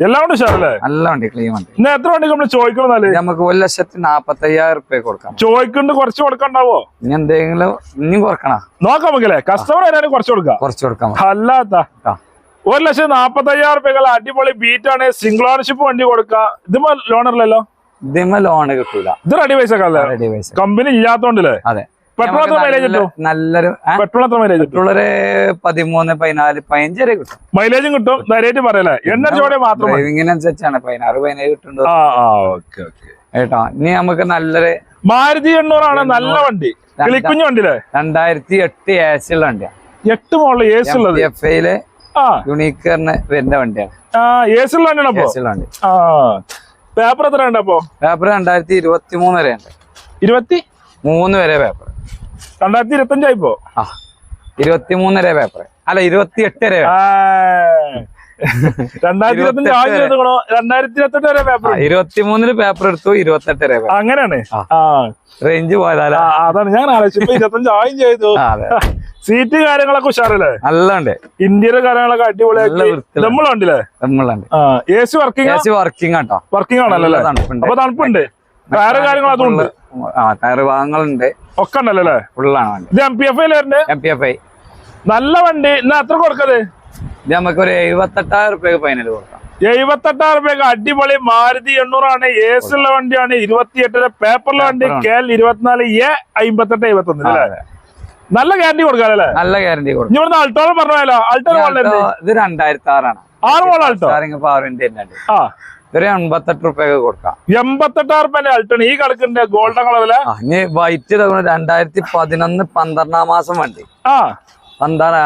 എല്ലാം ഉഷാറല്ലേ? നല്ല വണ്ടി ക്ലീൻ വണ്ടി. ഇന്ന് എത്ര വണ്ടി നമ്മൾ ചോദിക്കണം നമുക്ക് ഒരു ലക്ഷത്തി നാപ്പത്തി അയ്യായിരം റുപ്യ കൊടുക്കാം. ചോദിക്കുന്നുണ്ട് കുറച്ച് കൊടുക്കണ്ടാവോ? ഇനി എന്തെങ്കിലും ഇനിയും കുറക്കണ? നോക്കാം നമുക്കല്ലേ. കസ്റ്റമർ കുറച്ച് കൊടുക്കാം. കുറച്ച് കൊടുക്കാം. അല്ലാത്ത. ഒരു ലക്ഷം നാപ്പത്തി അയ്യായിരം റുപ്യകൾ അടിപൊളി ബീറ്റാണ് സിംഗിൾ ഓണർഷിപ്പ് വണ്ടി കൊടുക്കുക ഇത് ലോണറിലല്ലോ ഇതിമ ലോണ് കിട്ടൂല. ഇത് റെഡി പൈസ റെഡി പൈസ കമ്പനി ഇല്ലാത്തോണ്ടല്ലേ? അതെ. പെട്രോൾ എത്ര മൈലേജ് കിട്ടും നല്ലൊരു പെട്രോൾ എത്ര മൈലേജ് കിട്ടും പതിമൂന്ന് പതിനാല് പതിനഞ്ച് വരെ കിട്ടും. മൈലേജും കിട്ടും. ധൈര്യമായിട്ട് പറയല്ലേ? എണ്ണ ചോടെ മാത്രം മതി. ഡ്രൈവിങ്ങിനനുസരിച്ചാണ് പതിനാറ് പതിനേഴ് കിട്ടുന്നത് ആ ആ ഓക്കെ ഓക്കെ. കേട്ടോ? ഇനി നമുക്ക് നല്ലൊരു മാരുതി എണ്ണൂറാണ് നല്ല വണ്ടി. കിളിക്കുഞ്ഞു വണ്ടിയിലെ രണ്ടായിരത്തി എട്ട് എസ് ഉള്ള വണ്ടിയാണ് എട്ട് മോളിൽ ഉള്ളത്. എഫ് ഐയിൽ ആ. യുണീക്കറിന് വരുന്ന വണ്ടിയാണ്. വണ്ടി. പേപ്പർ എത്ര ഉണ്ട് അപ്പൊ? പേപ്പർ രണ്ടായിരത്തി ഇരുപത്തി മൂന്ന് വരെ ഉണ്ട്. ഇരുപത്തി? മൂന്ന് വരെ പേപ്പർ രണ്ടായിരത്തി ഇരുപത്തി അഞ്ചായിപ്പോ ആ ഇരുപത്തി മൂന്ന് വരെ പേപ്പർ അല്ല ഇരുപത്തി എട്ട് വരെ ആ. രണ്ടായിരത്തി ഇരുപത്തി അഞ്ച് ആദ്യം എടുക്കണോ രണ്ടായിരത്തി ഇരുപത്തെട്ട് വരെ പേപ്പർ എടുത്തു ഇരുപത്തെട്ട് വരെ പേപ്പർ അങ്ങനെയാണ്? റേഞ്ച് പോയതാല അതാണ്. ഞാൻ ആലോചിച്ചു ഇരുപത്തഞ്ച് ആയും ചെയ്തു. അതെ. സീറ്റ് കാര്യങ്ങളൊക്കെ ഉഷാറല്ലേ? അല്ലാണ്ട് ഇന്ത്യയിലെ കാര്യങ്ങളൊക്കെ അടിപൊളിയായിട്ട് കണ്ടില്ലേ നമ്മളുണ്ട്. A C working A C working auto working ആണല്ലോ അപ്പൊ തണുപ്പുണ്ട്. ടയറ് കാര്യങ്ങൾ അതും ഉണ്ട്. ആ ടയർ ഭാഗങ്ങളുണ്ട്. ഒക്കെ ഉണ്ടല്ലോ ഫുള്ളാണ് ഇത് M P F I M P F I. നല്ല വണ്ടി. ഇന്ന് എത്ര കൊടുക്കത് ഇത് നമുക്ക് ഒരു എഴുപത്തെട്ടായിരം റുപ്യക്ക് ഫൈനൽ കൊടുക്കാം. എഴുപത്തെട്ടായിരം രൂപയ്ക്ക് അടിപൊളി മാരുതി എണ്ണൂറാണ്. എ സി ഉള്ള വണ്ടിയാണ്. ഇരുപത്തിയെട്ടിലെ പേപ്പറിലെ വണ്ടി. കെ എൽ ഇരുപത്തിനാല് എ അമ്പത്തെട്ട് എഴുപത്തി ഒന്ന് അല്ലേ? അതെ. നല്ല ഗ്യാരണ്ടി കൊടുക്കാനല്ലേ നല്ല ഗ്യാരണ്ടി കൊടുക്കും. അൾട്ടോ ഇവിടുന്ന് പറഞ്ഞല്ലോ അൾട്ടോ ഇത് രണ്ടായിരത്തി ആറാണ് ആറ് മോൾ അൾട്ടോ പവറിന്റെ ആ. ഇതൊരു എൺപത്തെട്ട് റുപ്യൊക്കെ കൊടുക്കാം. എൺപത്തെട്ടായിരം റുപ്യ അൾട്ടാണ് ഈ കിടക്കുന്നുണ്ട് ഗോൾഡൻ കളറിൽ ഇനി വൈറ്റ് രണ്ടായിരത്തി പതിനൊന്ന് പന്ത്രണ്ടാം മാസം വണ്ടി. ആ. പന്ത്രണ്ട്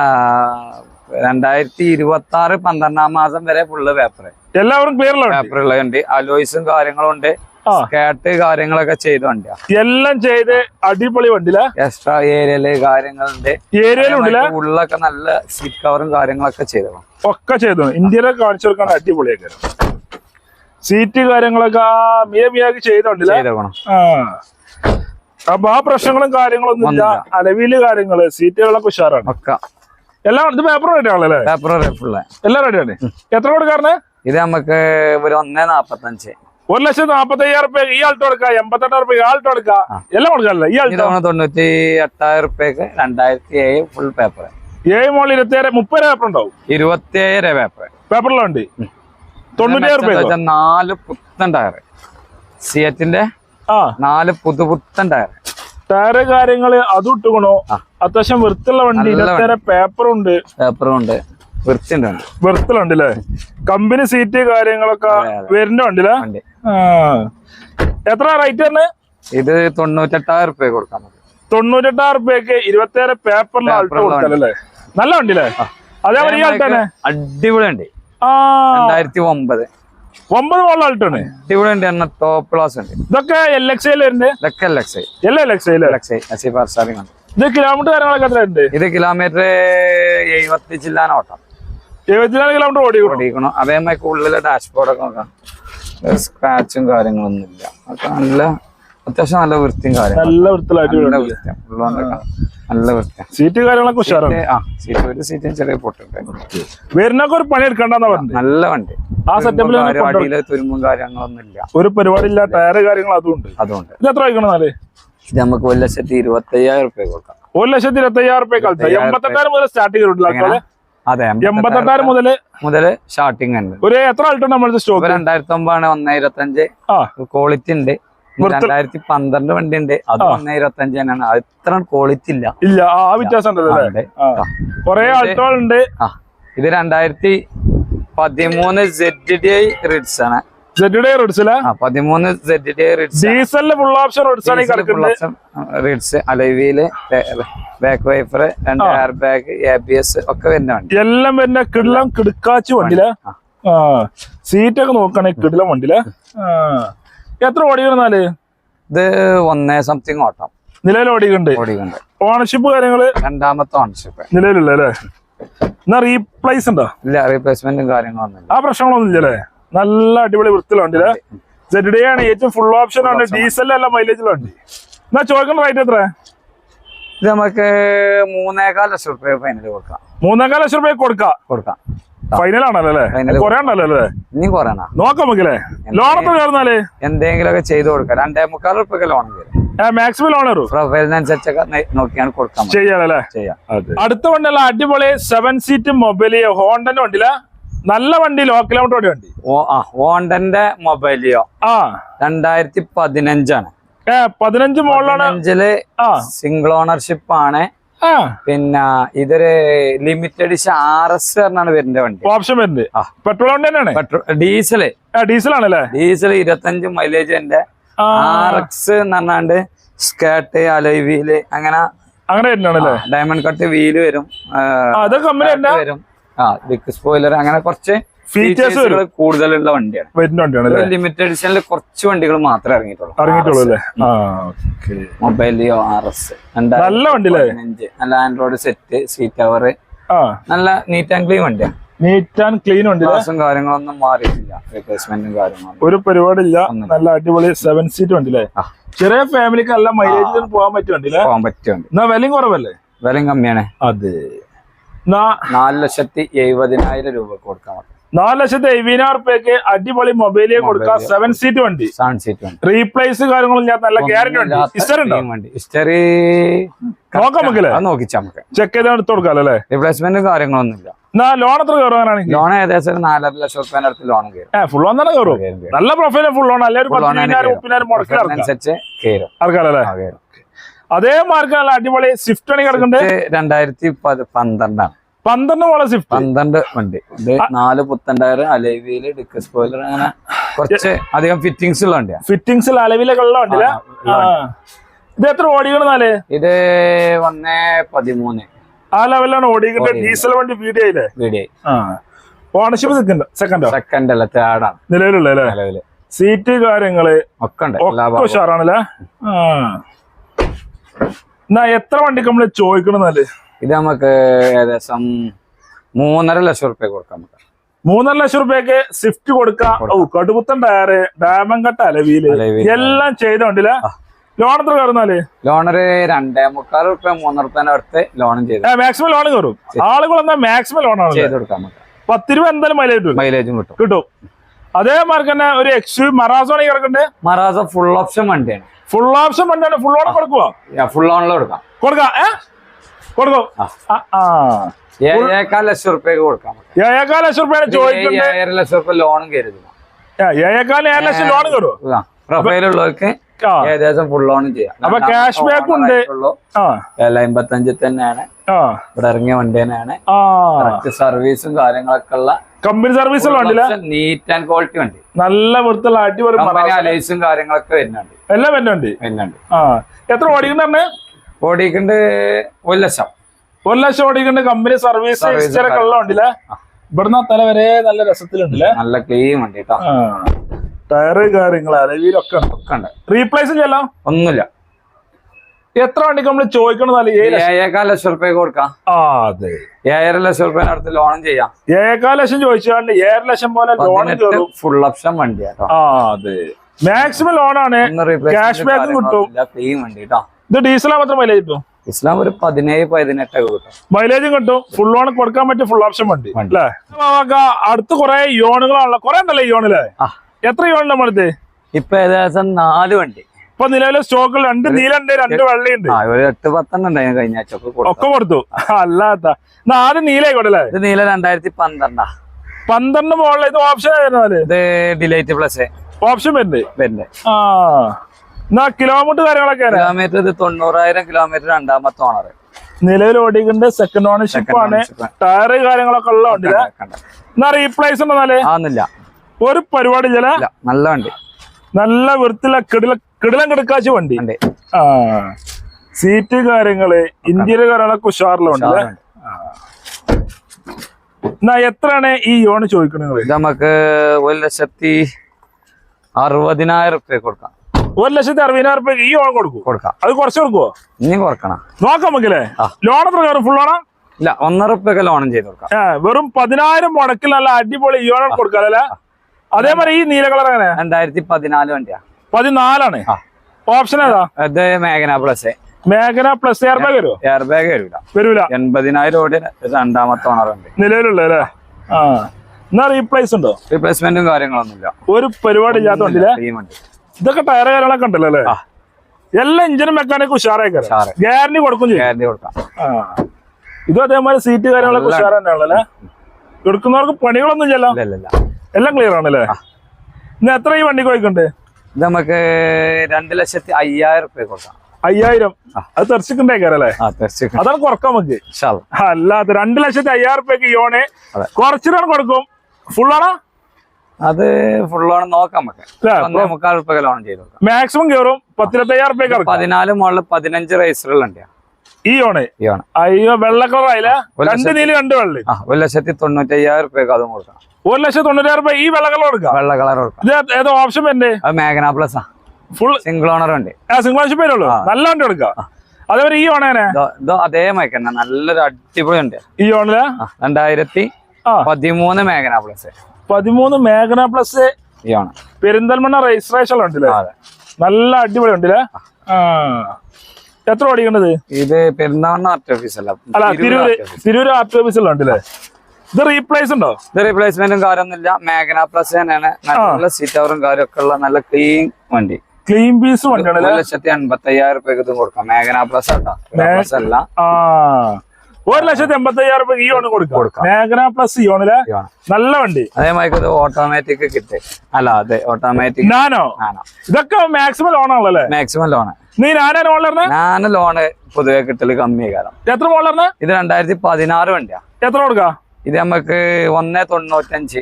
രണ്ടായിരത്തി ഇരുപത്തി ആറ് പന്ത്രണ്ടാം മാസം വരെ ഫുള്ള് പേപ്പർ എല്ലാവരും ക്ലിയർ പേപ്പർ ഉള്ളതുണ്ട് അലോയ്സും കാര്യങ്ങളും ഉണ്ട്. സ്കാട്ട് കാര്യങ്ങളൊക്കെ ചെയ്ത വണ്ടിയാ. എല്ലാം ചെയ്ത് അടിപൊളി വണ്ടിയിലെ? എക്സ്ട്രാ ഏരിയൽ കാര്യങ്ങളുണ്ട്. ഏരിയയിലുണ്ടല്ലേ ഉള്ളൊക്കെ നല്ല സീറ്റ് കവറും കാര്യങ്ങളൊക്കെ ചെയ്തു ഒക്കെ ചെയ്തു ഇന്ത്യയിലെ കാണിച്ചു കൊടുക്കാൻ അടിപൊളിയൊക്കെ സീറ്റ് കാര്യങ്ങളൊക്കെ മിയ മിയാക്കി ചെയ്തോണ്ടില്ലേ അപ്പൊ ആ പ്രശ്നങ്ങളും കാര്യങ്ങളൊന്നും ഇല്ല. അലവിൽ കാര്യങ്ങൾ സീറ്റുകളൊക്കെ ഉഷാറാണ്. ഒക്കെ. എല്ലാം ഇത് പേപ്പർ റെഡി ആണല്ലേ പേപ്പർ റെഡി എല്ലാം റെഡിയാണ് എത്ര കൊടുക്കാറുണ്ട്? ഇത് നമുക്ക് ഒരു ഒന്നേ നാപ്പത്തഞ്ച്. ഒരു ലക്ഷത്തി നാപ്പത്തി അയ്യായിരം റുപ്യ ഈ ആൾട്ടോ എടുക്കാം എൺപത്തെട്ടായിരം റുപ്യ ആൾട്ടോ എടുക്കാം എല്ലാം കൊടുക്കാനല്ലേ? ഈ ആൾട്ടോ തൊണ്ണൂറ്റി എട്ടായിരം റുപ്യക്ക് രണ്ടായിരത്തി ഏഴ് ഫുൾ പേപ്പർ ഏഴ് മോളിൽ ഇരുപത്തി ഏഴ് മുപ്പത് പേപ്പർ ഉണ്ടാവും. ഇരുപത്തി ഏഴര പേപ്പർ പേപ്പറിലുണ്ട് തൊണ്ണൂറ്റിയായിരം റുപ്യ നാല് പുത്തൻ ടയർ സിയറ്റിന്റെ ആ. നാല് പുതു പുത്തൻ ടയർ ടയറ് കാര്യങ്ങൾ അതും ഇട്ടുകണോ അത്യാവശ്യം വൃത്തിയുള്ള വണ്ടി. ഇരുപത്തിയേഴ് പേപ്പറുണ്ട് പേപ്പറും ഉണ്ട്. അല്ലേ കമ്പനി സീറ്റ് കാര്യങ്ങളൊക്കെ അതെ, അതെ. വരുന്ന വണ്ടിയില്ലേ വണ്ടി. ആ. എത്ര റേറ്റ് തന്നെ ഇത് തൊണ്ണൂറ്റെട്ടായിരം റുപ്യ കൊടുക്കാൻ തൊണ്ണൂറ്റെട്ടായിരം റുപ്യക്ക് ഇരുപത്തേഴ് പേപ്പറിൽ ആൾട്ടോ കൊടുക്കലല്ലേ നല്ല വണ്ടിയില്ലേ? അതേപോലെ ഈ അടിപൊളി ഉണ്ട് രണ്ടായിരത്തി ഒമ്പത് ഒമ്പത് മോളിൽ ആൾട്ടാണ് ആണ് അടിപൊളി ഉണ്ട് എന്ന ടോപ്പ് ക്ലാസ് ഉണ്ട് ഇതൊക്കെ എൽ എക്സ് ഐ വരുന്നത്? ഇതൊക്കെ ലക്സ് എല്ലാ L X I L X S I പാർസാറിംഗ് ഇത് കിലോമീറ്റർ കാര്യങ്ങളൊക്കെ എത്ര ഉണ്ട് ഇത് കിലോമീറ്റർ എഴുപത്തി ചില്ലാൻ ഓട്ടം. എഴുപത്തിനാല് കിലോമീറ്റർ ഓടി ഓടിക്കണം അതേമാതിരി ഉള്ളിലെ ഡാഷ്ബോർഡൊക്കെ നോക്കാം. സ്ക്രാച്ചും കാര്യങ്ങളൊന്നും ഇല്ല. അതൊക്കെ നല്ല അത്യാവശ്യം നല്ല വൃത്തിയും കാര്യങ്ങളും നല്ല നല്ല വൃത്തിയാണ് സീറ്റ് കാര്യങ്ങളൊക്കെ ഉഷാറാണ്? ആ സീറ്റ് ഒരു സീറ്റും ചെറിയ പൊട്ടുണ്ട് വരുന്നൊക്കെ ഒരു പണി എടുക്കണ്ടെന്നാ പറഞ്ഞത്? നല്ല വണ്ടി. ആ സെറ്റപ്പിൽ അടിയിലെ തുരുമ്പും കാര്യങ്ങളൊന്നും ഇല്ല. ഒരു പരിപാടിയില്ല ടയറ് കാര്യങ്ങൾ അതുണ്ട് അതുണ്ട്. അതുകൊണ്ട് ഇത് എത്ര വയ്ക്കണം എന്നാൽ? ഇത് നമുക്ക് ഒരു ലക്ഷത്തി ഇരുപത്തി അയ്യായിരം റുപ്യ കൊടുക്കാം. ഒരു ലക്ഷത്തി ഇരുപത്തി അയ്യായിരം റുപ്യ കളിച്ചു എൺപത്തെട്ടായിരം മുതൽ സ്റ്റാർട്ട് ചെയ്തിട്ടുള്ള ആൾക്കാര് അതെ എൺപത്തെട്ടായിരം മുതൽ മുതൽ സ്റ്റാർട്ടിങ് ഉണ്ട്. ഒരു എത്ര ആൾട്ടോ നമ്മളത് സ്റ്റോക്ക് രണ്ടായിരത്തി ഒമ്പതാണ് ഒന്നേ ഇരുപത്തഞ്ച്. ക്വാളിറ്റി ഉണ്ട്. രണ്ടായിരത്തി പന്ത്രണ്ട് വണ്ടി ഉണ്ട്. അത് ഒന്നേ ഇരുപത്തഞ്ച് തന്നെയാണ്. അത്ര ക്വാളിറ്റി ഇല്ല. ഇല്ല ആ വ്യത്യാസം. കൊറേ ആൾട്ടോ ഉണ്ട്. ഇത് രണ്ടായിരത്തി പതിമൂന്ന് സെഡ് ഡി ഐ റിഡ്സ് ആണ്. പതിമൂന്ന് ഫുൾ ഓപ്ഷൻ റോഡ്സ് അലവിയിൽ ബാക്ക് രണ്ട് air bag A B S ഒക്കെ വരുന്ന വണ്ടി. എല്ലാം പിന്നെ കിടിലം കിടുക്കാച്ചു വണ്ടിയിലെ ആ. ആ സീറ്റൊക്കെ നോക്കണേ കിടിലം വണ്ടിയിലെ എത്ര ഓടിക്കണെന്നാൽ ഇത് ഒന്നേ സംതിങ് ഓട്ടം. നിലവിൽ ഓടിക്കുന്നുണ്ട് ഓടിക്കുന്നുണ്ട് ഓണർഷിപ്പ് കാര്യങ്ങൾ? രണ്ടാമത്തെ ഓണർഷിപ്പ് നിലവിലുള്ള അല്ലേ? എന്നാ റീപ്ലേസ് ഉണ്ടോ? ഇല്ല റീപ്ലേസ്മെന്റും കാര്യങ്ങളൊന്നും ആ പ്രശ്നങ്ങളൊന്നും ഇല്ലല്ലേ നല്ല അടിപൊളി വൃത്തിയിലുണ്ടല്ലേ സെഡ് ജെഡിഡി ആണ് ഏറ്റവും ഫുൾ ഓപ്ഷൻ ആണ് ഡീസലിലല്ല മൈലേജിലുണ്ട് എന്നാ ചോദിക്കുന്ന റേറ്റ് എത്ര ഇത് നമുക്ക് മൂന്നേകാൽ ലക്ഷം റുപ്യ ഫൈനൽ കൊടുക്കാം. മൂന്നേകാൽ ലക്ഷം രൂപ കൊടുക്കാം. കൊടുക്കാം. ഫൈനൽ ആണല്ലോ അല്ലേ. കൊറേ ഉണ്ടല്ലോ അല്ലേ? ഇനി കുറയണ നോക്കാം നമുക്കല്ലേ ലോൺ എത്ര ചേർന്നാൽ എന്തെങ്കിലുമൊക്കെ ചെയ്ത് കൊടുക്കാം. രണ്ടേ മുക്കാൽ റുപ്യ ലോൺ മാക്സിമം ലോൺ പ്രൊഫൈലിനനുസരിച്ചൊക്കെ നോക്കിയാണ് കൊടുക്കാം ചെയ്യാം. അടുത്ത വണ്ടിയല്ല അടിപൊളി സെവൻ സീറ്റ് മൊബൈൽ ഹോണ്ടന്റെ വണ്ടിയില. നല്ല വണ്ടി ലോ കിലോമീറ്റർ ഓടി വണ്ടി? ഓ ആ ഹോണ്ടന്റെ മൊബൈലിയോ? ആ. രണ്ടായിരത്തി പതിനഞ്ചാണ് പതിനഞ്ച് അഞ്ചിൽ സിംഗിൾ ഓണർഷിപ്പ് ആണ്. പിന്നെ ഇതൊരു ലിമിറ്റഡ് എഡിഷൻ ആർ എസ് പറഞ്ഞാണ് വരുന്ന വണ്ടി. ഓപ്ഷൻ വരുന്നത്. പെട്രോൾ വണ്ടി തന്നെയാണ്? പെട്രോൾ ഡീസൽ ആ ഡീസൽ ആണല്ലേ ഡീസൽ ഇരുപത്തഞ്ച് മൈലേജ് എന്റെ ആർ എക്സ് എന്ന് പറഞ്ഞാണ്ട് സ്കേർട്ട് അലോയ് വീൽ അങ്ങനെ അങ്ങനെ ഡയമണ്ട് കട്ട് വീൽ വരും. ആ ഡിക്ക് സ്പോയിലർ അങ്ങനെ കുറച്ച് ഫീച്ചേഴ്സ് കൂടുതലുള്ള വണ്ടിയാണ്. വരുന്ന ലിമിറ്റഡ് എഡിഷനിൽ കുറച്ച് വണ്ടികൾ മാത്രമേ ഇറങ്ങിയിട്ടുള്ളൂ. മൊബൈൽ ആർ എസ് നല്ല വണ്ടി നല്ല ആൻഡ്രോയിഡ് സെറ്റ് സീറ്റ് കവർ നല്ല നീറ്റ് ആൻഡ് ക്ലീൻ വണ്ടിയാണ് നീറ്റ് ആൻഡ് ക്ലീൻ ഉണ്ട് കാര്യങ്ങളൊന്നും മാറിയിട്ടില്ല. റിപ്ലേസ്മെന്റും കാര്യങ്ങളും. ഒരു പരിപാടിയില്ല. നല്ല അടിപൊളി സെവൻ സീറ്റ് ഉണ്ടല്ലേ ചെറിയ ഫാമിലിക്ക് നല്ല മൈലേജിൽ പോകാൻ വണ്ടിയില്ലേ പോകാൻ പറ്റുന്നുണ്ട് എന്നാ വിലയും കുറവല്ലേ? വിലയും കമ്മിയാണ്. അതെ. നാല് ലക്ഷത്തി എഴുപതിനായിരം രൂപ കൊടുക്കാൻ നാല് ലക്ഷത്തി എഴുപതിനായിരം റുപ്യക്ക് അടിപൊളി മൊബൈലിൽ കൊടുക്കാം. സെവൻ സീറ്റ് വണ്ടി. സെവൻ സീറ്റ് വണ്ടി. റീപ്ലേസ് കാര്യങ്ങളും ഞാൻ നല്ല ഗ്യാരണ്ടി വണ്ടി. ഹിസ്റ്ററി വണ്ടി. ഹിസ്റ്ററി നോക്കാം നമുക്കല്ലേ? അത് നോക്കിച്ചാ നമുക്ക്. ചെക്ക് ചെയ്ത് എടുത്ത് കൊടുക്കാം അല്ലേ? റീപ്ലേസ്മെന്റും കാര്യങ്ങളൊന്നും ഇല്ല. ലോൺ എത്ര കയറുവാനാണെങ്കിൽ ലോൺ ഏകദേശം നാലര ലക്ഷം റുപ്യേന്റെ അടുത്ത് ലോൺ കയറും. ഫുൾ തന്നെ. നല്ല പ്രൊഫൈൽ ഫുൾ ലോൺ അല്ലെങ്കിൽ ഒരു പതിനായിരം. മുപ്പതിനായിരം മുടക്കി ഇറക്കാം. അനുസരിച്ച് കയറും ഇറക്കാമല്ലേ ആ, കയറും അതേ മാർക്ക് നല്ല അടിപൊളി സ്വിഫ്റ്റ് ആണ് കിടക്കുന്നത് രണ്ടായിരത്തി പന്ത്രണ്ടാണ്. പന്ത്രണ്ട് മോളെ സ്വിഫ്റ്റ് പന്ത്രണ്ട് വണ്ടി. ഇത് നാല് പുത്തണ്ടായിരം അലവിയിൽ ഡിക്ക് സ്പോയിലർ അങ്ങനെ കുറച്ച് അധികം ഫിറ്റിംഗ്സ് ഉള്ള വണ്ടിയാണ് ഫിറ്റിംഗ്സ് അലവിലൊക്കെ ഉള്ള വണ്ടിയില്ല ഇത് എത്ര ഓടിക്കണെന്നാൽ ഇത് ഒന്നേ പതിമൂന്ന്. ആ ലെവലാണ് ഓടിക്കുന്നത്. ഡീസൽ വണ്ടി വീഡിയോ ഇല്ലേ വീഡിയോ ഓണർഷിപ്പ് സെക്കൻഡ് സെക്കൻഡോ സെക്കൻഡ് അല്ല തേർഡാണ് നിലവിലുള്ള സീറ്റ് കാര്യങ്ങൾ ഒക്കെ ഉണ്ട്. ഉഷാറാണല്ലേ? ആ. എന്നാ എത്ര വണ്ടിക്ക് നമ്മൾ ചോദിക്കണെന്നാൽ ഇത് നമുക്ക് ഏകദേശം മൂന്നര ലക്ഷം റുപ്യ കൊടുക്കാം നമുക്ക്. മൂന്നര ലക്ഷം റുപ്യക്ക് സ്വിഫ്റ്റ് കൊടുക്കാം. കടുപുത്തൻ ടയറ് ഡയമണ്ട് കട്ട അലവിയിൽ. എല്ലാം ചെയ്ത വണ്ടിയില്ല ലോൺ എത്ര കയറുന്നാൽ? ലോണൊരു രണ്ടേ മുക്കാൽ റുപ്യ മൂന്ന് റുപ്യന്റെ അടുത്ത് ലോണും ചെയ്തു. മാക്സിമം ലോൺ കയറും. ആളുകൾ എന്നാ മാക്സിമം ലോൺ ആണ് ചെയ്ത് കൊടുക്കാം നമുക്ക്. പത്ത് രൂപ എന്തായാലും മൈലേജ് കിട്ടും. മൈലേജും കിട്ടും. കിട്ടും. അതേ മാർക്ക് തന്നെ ഒരു എക്സ് മറാസോണി കിടക്കണ്ടേ. മറാസ ഫുൾ ഓപ്ഷൻ വണ്ടിയാണ്. ഫുൾ ഓപ്ഷൻ വണ്ടിയാണ്. ഫുൾ ഓൺ കൊടുക്കുവോ? ഫുൾ ഓണിൽ കൊടുക്കാം. കൊടുക്കാം. ഏ? കൊടുക്കും. ഏഴേക്കാൽ ലക്ഷം റുപ്യക്ക് കൊടുക്കാം. ഏഴേക്കാൽ ലക്ഷം റുപ്യാണ് ചോദിക്കുന്നത് ഏഴര ലക്ഷം റുപ്യ ലോണും കരുതുക. ഏഴേക്കാൽ ഏഴ് ലക്ഷം ലോൺ കയറും പ്രൊഫൈലുള്ളവർക്ക് ഏകദേശം ഫുൾ ഓൺ ചെയ്യാം. അപ്പൊ ക്യാഷ് ബാക്ക് ഉണ്ട്. അമ്പത്തഞ്ചിൽ തന്നെയാണ്. ഇവിടെ ഇറങ്ങിയ വണ്ടി തന്നെയാണ്. സർവീസും കാര്യങ്ങളൊക്കെ ഉള്ള കമ്പനി സർവീസ് വണ്ടിയില്ല നീറ്റ് ആൻഡ് ക്വാളിറ്റി വണ്ടി. നല്ല വൃത്തിയുള്ള അടിപൊളി. അലൈസും കാര്യങ്ങളൊക്കെ വരുന്നുണ്ട്. എല്ലാം വരുന്നുണ്ട്? വരുന്നുണ്ട്. ആ എത്ര ഓടിക്കുന്നുണ്ട് ഓടിക്കണ്ട് ഒരു ലക്ഷം. ഒരു ലക്ഷം ഓടിക്കുന്നുണ്ട് കമ്പനി സർവീസ് Service ഹിസ്റ്ററി ഒക്കെ ഉള്ള വണ്ടിയില്ല. ഇവിടുന്ന് തല വരെ നല്ല രസത്തിലുണ്ടല്ലേ? നല്ല ക്ലീൻ വണ്ടി കേട്ടോ ടയറ് കാര്യങ്ങൾ അലവിയിലൊക്കെ ഉണ്ട്? റീപ്ലേസ് ചെയ്യാലോ? ഒന്നുമില്ല. എത്ര വണ്ടിക്ക് നമ്മൾ ലക്ഷം? ഏഴേക്കാൽ ലക്ഷം റുപ്യ കൊടുക്കാം. ആ അതെ. ഏഴര ലക്ഷം റുപ്യ അടുത്ത് ലോണും ചെയ്യാം. ഏഴേകാൽ ലക്ഷം ചോദിച്ചാണ്ട് ഏഴര ലക്ഷം പോലെ ലോൺ ഫുൾ ഓപ്ഷൻ വണ്ടിയാ കേട്ടോ ആ അതെ. മാക്സിമം ലോണാണ്. ക്യാഷ് ബാക്ക് കിട്ടും. ക്ലീൻ വണ്ടി കേട്ടോ ഇത് ഡീസലാ മാത്രം മൈലേജ് കിട്ടും? ഇസ്ലാം ഒരു പതിനേഴ് പതിനെട്ടൊക്കെ കിട്ടും. മൈലേജും കിട്ടും. ഫുൾ ഓൺ കൊടുക്കാൻ പറ്റിയ ഫുൾ ഓപ്ഷൻ വണ്ടി. അല്ലേ? അടുത്ത് കുറെ യോണുകളാണല്ലോ. കുറെ ഉണ്ടല്ലോ യോണിൽ. എത്ര യോണുണ്ട് നമ്മളത് ഇപ്പൊ ഏകദേശം നാല് വണ്ടി. ഇപ്പൊ നിലവിലെ സ്റ്റോക്കിൽ രണ്ട് നീലുണ്ട് രണ്ട് വെള്ളയുണ്ട്. എട്ട് പത്തെണ്ണം ഉണ്ടായിരുന്നു കഴിഞ്ഞ ആഴ്ച ഒക്കെ കൊടുത്തു. അല്ലാത്ത. ആദ്യം നീലായിക്കോട്ടെ അല്ലേ? ഇത് നീല രണ്ടായിരത്തി പന്ത്രണ്ടാ. പന്ത്രണ്ട് മോളിൽ ഇത് ഓപ്ഷൻ ആയിരുന്നു ഇത് ഡിലൈറ്റ് പ്ലസ് ഓപ്ഷൻ വരുന്നത് വരുന്നത് ആ. എന്നാ കിലോമീറ്റർ കാര്യങ്ങളൊക്കെ. കിലോമീറ്റർ ഇത് തൊണ്ണൂറായിരം കിലോമീറ്റർ രണ്ടാമത്തെ ഓണർ നിലവിൽ ഓടിക്കുന്നുണ്ട് സെക്കൻഡ് ഓണർഷിപ്പ് ആണ്. ടയർ കാര്യങ്ങളൊക്കെ ഉള്ള വണ്ടിയില്ല എന്നാ റീപ്ലേസ് ഉണ്ടെന്നാൽ ആന്നില്ല ഒരു പരിപാടി ചില നല്ല വണ്ടി. നല്ല വൃത്തിയുള്ള കിടില കിടിലം കിടക്കാച്ച വണ്ടി. ആ. സീറ്റ് കാര്യങ്ങൾ ഇന്ത്യയിലെ കാര്യങ്ങളൊക്കെ ഉഷാറിലുണ്ട്. എന്നാ എത്രയാണ് ഈ യോണ് ചോദിക്കണത് നമുക്ക് ഒരു ലക്ഷത്തി അറുപതിനായിരം റുപ്യ കൊടുക്കാം. ഒരു ലക്ഷത്തി അറുപതിനായിരം റുപ്യ ഈ യോൺ കൊടുക്കും. കൊടുക്കാം. അത് കുറച്ച് കൊടുക്കുവോ? ഇനി കൊടുക്കണം നോക്കാം നമുക്കല്ലേ. ലോൺ എത്ര കയറും? ഫുൾ ഓണാ ഇല്ല ഒന്നര റുപ്യൊക്കെ ലോണും ചെയ്ത് കൊടുക്കാം. വെറും പതിനായിരം മുടക്കിൽ നല്ല അടിപൊളി ഈ ലോൺ കൊടുക്കാം കൊടുക്കാല്ലേ അതേമാതിരി ഈ നീല കളർ എങ്ങനെ? രണ്ടായിരത്തി പതിനാല് വണ്ടിയാ. പതിനാലാണ്. ഓപ്ഷൻ ഏതാ? അത് Magna plus Magna plus air bag വരുമോ എയർ ബാഗ് വരില്ല വരൂല. എൺപതിനായിരം ഓടി രണ്ടാമത്തെ ഓണർ ഉണ്ട് നിലവിലുള്ള ആ. എന്നാ റീപ്ലേസ് ഉണ്ടോ? റീപ്ലേസ്മെന്റും കാര്യങ്ങളൊന്നും ഇല്ല. ഒരു പരിപാടി ഇല്ലാത്ത ഇതൊക്കെ ടയർ കാര്യങ്ങളൊക്കെ ഉണ്ടല്ലോ അല്ലേ. എല്ലാ എഞ്ചിനും മെക്കാനിക് ഉഷാറായി ഉഷാറ്. ഗ്യാരണ്ടി കൊടുക്കും ഗ്യാരണ്ടി കൊടുക്കാം. ഇതും അതേമാതിരി സീറ്റ് കാര്യങ്ങളൊക്കെ ഉഷാറന്നെയാണല്ലേ കൊടുക്കുന്നവർക്ക് തന്നെയാണല്ലോ അല്ലേ? എടുക്കുന്നവർക്ക് പണികളൊന്നും ഇല്ലല്ലോ? ഇല്ല ഇല്ല ഇല്ല. എല്ലാം ക്ലിയർ ആണല്ലേ? ഇന്ന് എത്ര ഈ വണ്ടി പോയിക്കുണ്ട് ഇത് നമുക്ക് രണ്ട് ലക്ഷത്തി അയ്യായിരം റുപ്യ കൊടുക്കാം. അയ്യായിരം? അത് തെർച്ചിക്കുണ്ടായിക്കാരല്ലേ അതാണ് കുറക്കാം നമുക്ക്. അല്ലാതെ രണ്ട് ലക്ഷത്തി അയ്യായിരം റുപ്യക്ക് അതെ. കുറച്ചിട്ടാണ് കൊടുക്കും. ഫുള്ളാണോ അത് ഫുൾ ലോൺ നോക്കാം നമുക്ക്. മുക്കാൽ റുപ്യ ലോൺ ചെയ്തു മാക്സിമം കയറും പത്തിരത്തയ്യായിരം റുപ്യ പതിനാല് മുകളിൽ പതിനഞ്ച് റേസറുകളുണ്ട് ഈ ഓണ്? ഈ ആണ് അയ്യോ വെള്ള കളർ ആയില്ല രണ്ട് നീൽ രണ്ട് വെള്ളി. ആ ഒരു ലക്ഷത്തി തൊണ്ണൂറ്റി അയ്യായിരം റുപ്യക്ക് അതും കൊടുക്കണം. ഒരു ലക്ഷത്തി തൊണ്ണൂറ്റായിരം റുപ്യ ഈ വെള്ള കളർ കൊടുക്കാം. വെള്ള കളർ കൊടുക്കാം. ഏത്- ഓപ്ഷൻ അത് മേഘന പ്ലസ് ആ. ഫുൾ സിംഗിൾ ഓണർ ഉണ്ട്. സിംഗിൾ ഓണർഷിപ്പ് ആ. നല്ല വണ്ടി കൊടുക്കാം. അതേപോലെ ഈ ഓണേനെ അതേ മയക്കന്നെ നല്ലൊരു അടിപൊളി ഉണ്ട് ഈ ഓണിൽ? ആ, രണ്ടായിരത്തി ആ. പതിമൂന്ന് മേഘന പ്ലസ് പതിമൂന്ന് മേഘന പ്ലസ് ഈ ഓണം. പെരിന്തൽമണ്ണ രജിസ്ട്രേഷൻ ഉണ്ടല്ലേ നല്ല അടിപൊളി ഉണ്ടല്ലേ ആ. എത്ര ഓടിക്കണ്ടത് ഇത് പെരുന്നാളിന് ആർട്ട് ഓഫീസ് അല്ല. അല്ല ആർട്ട് ഇത് റീപ്ലേസ് ഉണ്ടോ? ഇത് റീപ്ലേസ്മെന്റും കാര്യമൊന്നുമില്ല. മേഘന പ്ലസ് തന്നെയാണ്. നല്ല സീറ്റ് അവറും കാര്യമൊക്കെ ഉള്ള നല്ല ക്ലീൻ വണ്ടി. ക്ലീൻ പീസ് ഒരു വണ്ടിയാണല്ലേ? ലക്ഷത്തി അൻപത്തി അയ്യായിരം റുപ്യക്ക് കൊടുക്കാം. മേഘന പ്ലസ് അല്ല. ഒരു ലക്ഷത്തി എൺപത്തി അയ്യായിരം രൂപ ഓണ് കൊടുക്കാം. മേഘന പ്ലസ് ഈ ഓണിലെ നല്ല വണ്ടി. അതേമാതിരി ഇത് ഓട്ടോമാറ്റിക് കിട്ടി. അല്ല അതെ ഓട്ടോമാറ്റിക് ഇതൊക്കെ മാക്സിമം ലോണാണല്ലോ അല്ലേ? മാക്സിമം ലോണ് നീ ആരാണ് വളർന്നത് ഞാൻ ലോണ് പൊതുവെ കിട്ടൽ കമ്മി കാരണം എത്ര വളർന്നത് ഇത് രണ്ടായിരത്തി പതിനാറ് വണ്ടിയാ. എത്ര കൊടുക്ക? ഇത് നമുക്ക് ഒന്നേ തൊണ്ണൂറ്റഞ്ച്.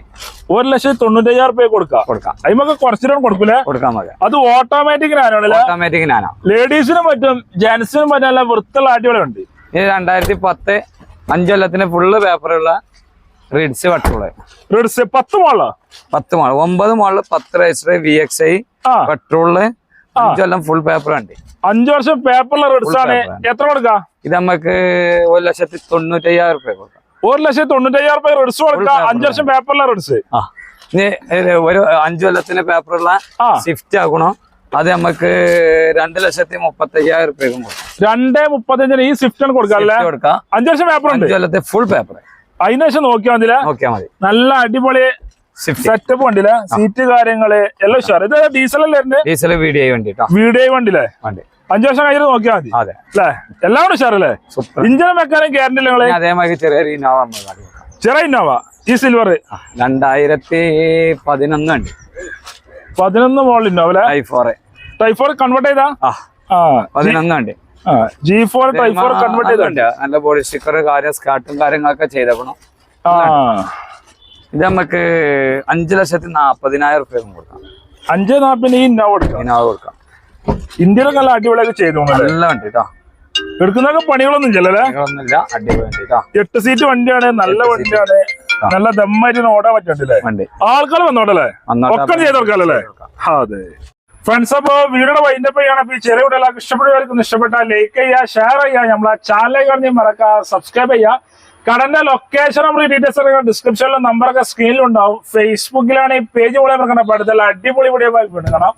ഒരു ലക്ഷത്തി തൊണ്ണൂറ്റഞ്ചായിരം രൂപ കൊടുക്കാം. കൊടുക്കാം. അതിമൊക്കെ കുറച്ചിട്ട് കൊടുക്കൂലേ? കൊടുക്കാൻ മതി അത് ഓട്ടോമാറ്റിക് നാനോണല്ലേ ഓട്ടോമാറ്റിക് നാനോ ലേഡീസിനും പറ്റും ജെന്റ്സിനും പറ്റും നല്ല വൃത്തിയുള്ള അടിപൊളി ഉണ്ട് ഇത് രണ്ടായിരത്തി പത്ത് അഞ്ചൊല്ലത്തിന് ഫുള്ള് പേപ്പറുള്ള റിഡ്സ് വട്ടുള്ള റിഡ്സ് പത്ത് മോൾ പത്ത് മോൾ ഒമ്പത് മോൾ പത്ത് രജിസ്റ്റർ വി എക്സ് ഐ ആ. പെട്രോളിൽ അഞ്ച് കൊല്ലം ഫുൾ പേപ്പർ ഉണ്ട് അഞ്ചു വർഷം പേപ്പറിലെ റെഡ്സ് ആണ്. എത്ര കൊടുക്കാം? ഇത് നമുക്ക് ഒരു ലക്ഷത്തി തൊണ്ണൂറ്റി അയ്യായിരം റുപ്യ കൊടുക്കാം. ഒരു ലക്ഷത്തി തൊണ്ണൂറ്റി അയ്യായിരം രൂപ റെഡ്സ് കൊടുക്കാം. അഞ്ചു വർഷം പേപ്പറിലെ റെഡ്സ് ഇനി ഒരു അഞ്ചു കൊല്ലത്തിന് പേപ്പറുള്ള സ്വിഫ്റ്റ് ആക്കണോ? അത് നമുക്ക് രണ്ട് ലക്ഷത്തി മുപ്പത്തി അയ്യായിരം റുപ്യക്കും കൊടുക്കാം. രണ്ടേ മുപ്പത്തഞ്ചിന് ഈ സ്വിഫ്റ്റ് ആണ് കൊടുക്കാം കൊടുക്കാം. അഞ്ചു വർഷം പേപ്പർ ഉണ്ട്. അഞ്ചു കൊല്ലത്തെ ഫുൾ പേപ്പർ അതിനുശേഷം നോക്കിയാൽ നോക്കിയാൽ മതി. നല്ല അടിപൊളി സെറ്റപ്പ് വണ്ടിയില്ലേ സീറ്റ് കാര്യങ്ങൾ എല്ലാം ഉഷാർ ഇത് ഡീസൽ അല്ലേ ഡീസൽ വീഡിയോ വണ്ടി വീഡിയോ വണ്ടിയില്ലേ വണ്ടി. അഞ്ചു വർഷം കഴിഞ്ഞ് നോക്കിയാൽ മതി. അതെ. അല്ലേ? എല്ലാം കൂടെ ഉഷാറല്ലേ? ഇഞ്ചിനും വെക്കാനും ഗ്യാരണ്ടി ഇല്ല നിങ്ങൾ? അതേമാതിരി ചെറിയ ഇന്നോവ. ചെറിയ ഇന്നോവ ഈ സിൽവർ രണ്ടായിരത്തി പതിനൊന്ന് ഉണ്ട് പതിനൊന്ന് മോളിൽ ഇന്നോവ അല്ലേ? ഐ ഫോർ ടൈഫോർ കൺവേർട്ട് ചെയ്താ? പതിനൊന്ന് ഉണ്ട് ജി ഫോർ ടൈഫോർ കൺവേർട്ട് ചെയ്തുണ്ട് നല്ല ബോഡി സ്റ്റിക്കർ കാര്യം സ്കാർട്ടും കാര്യങ്ങളൊക്കെ ചെയ്തേക്കണം. ആ. ഇത് നമുക്ക് അഞ്ചു ലക്ഷത്തി നാപ്പതിനായിരം റുപ്യ കൊടുക്കാം. അഞ്ച് നാപ്പിന് ഈ ഇന്നോവ കൊടുക്കാം. ഇന്നോവ കൊടുക്കാം. ഇന്ത്യയിലൊക്കെ നല്ല അടിപൊളിയൊക്കെ ചെയ്തു നല്ല വണ്ടി കേട്ടോ എടുക്കുന്നൊക്കെ പണികളൊന്നും ഇല്ലല്ലേ എട്ട് സീറ്റ് വണ്ടിയാണ് നല്ല വണ്ടിയാണ്. നല്ല ദമ്മായിട്ട് ഓടാൻ പറ്റണ്ടല്ലേ വണ്ടി. ആൾക്കാർ വന്നോട്ടല്ലേ? വന്നോട്ടെ. ഒക്കെ ചെയ്ത് കൊടുക്കാല്ലേ അതെ. ഫ്രണ്ട്സ് അപ്പൊ വീഡിയോയുടെ വൈൻഡപ്പ് ചെയ്യണം. അപ്പൊ ഈ ചെറിയ കുട്ടികളൊക്കെ ഇഷ്ടപ്പെടുന്നവർക്കും ഇഷ്ടപ്പെട്ടാൽ ലൈക്ക് ചെയ്യുക ഷെയർ ചെയ്യുക. നമ്മളെ ചാനലേക്ക് കാണി മറക്കുക സബ്സ്ക്രൈബ് ചെയ്യുക. കടന്റെ ലൊക്കേഷൻ നമ്മൾ ഡീറ്റെയിൽസ് അറിയാം ഡിസ്ക്രിപ്ഷനിലെ നമ്പറൊക്കെ സ്ക്രീനിലുണ്ടാവും ഫേസ്ബുക്കിലാണ് ഈ പേജ് പോലെ അടുത്തുള്ള അടിപൊളി വീഡിയോ കാണാം.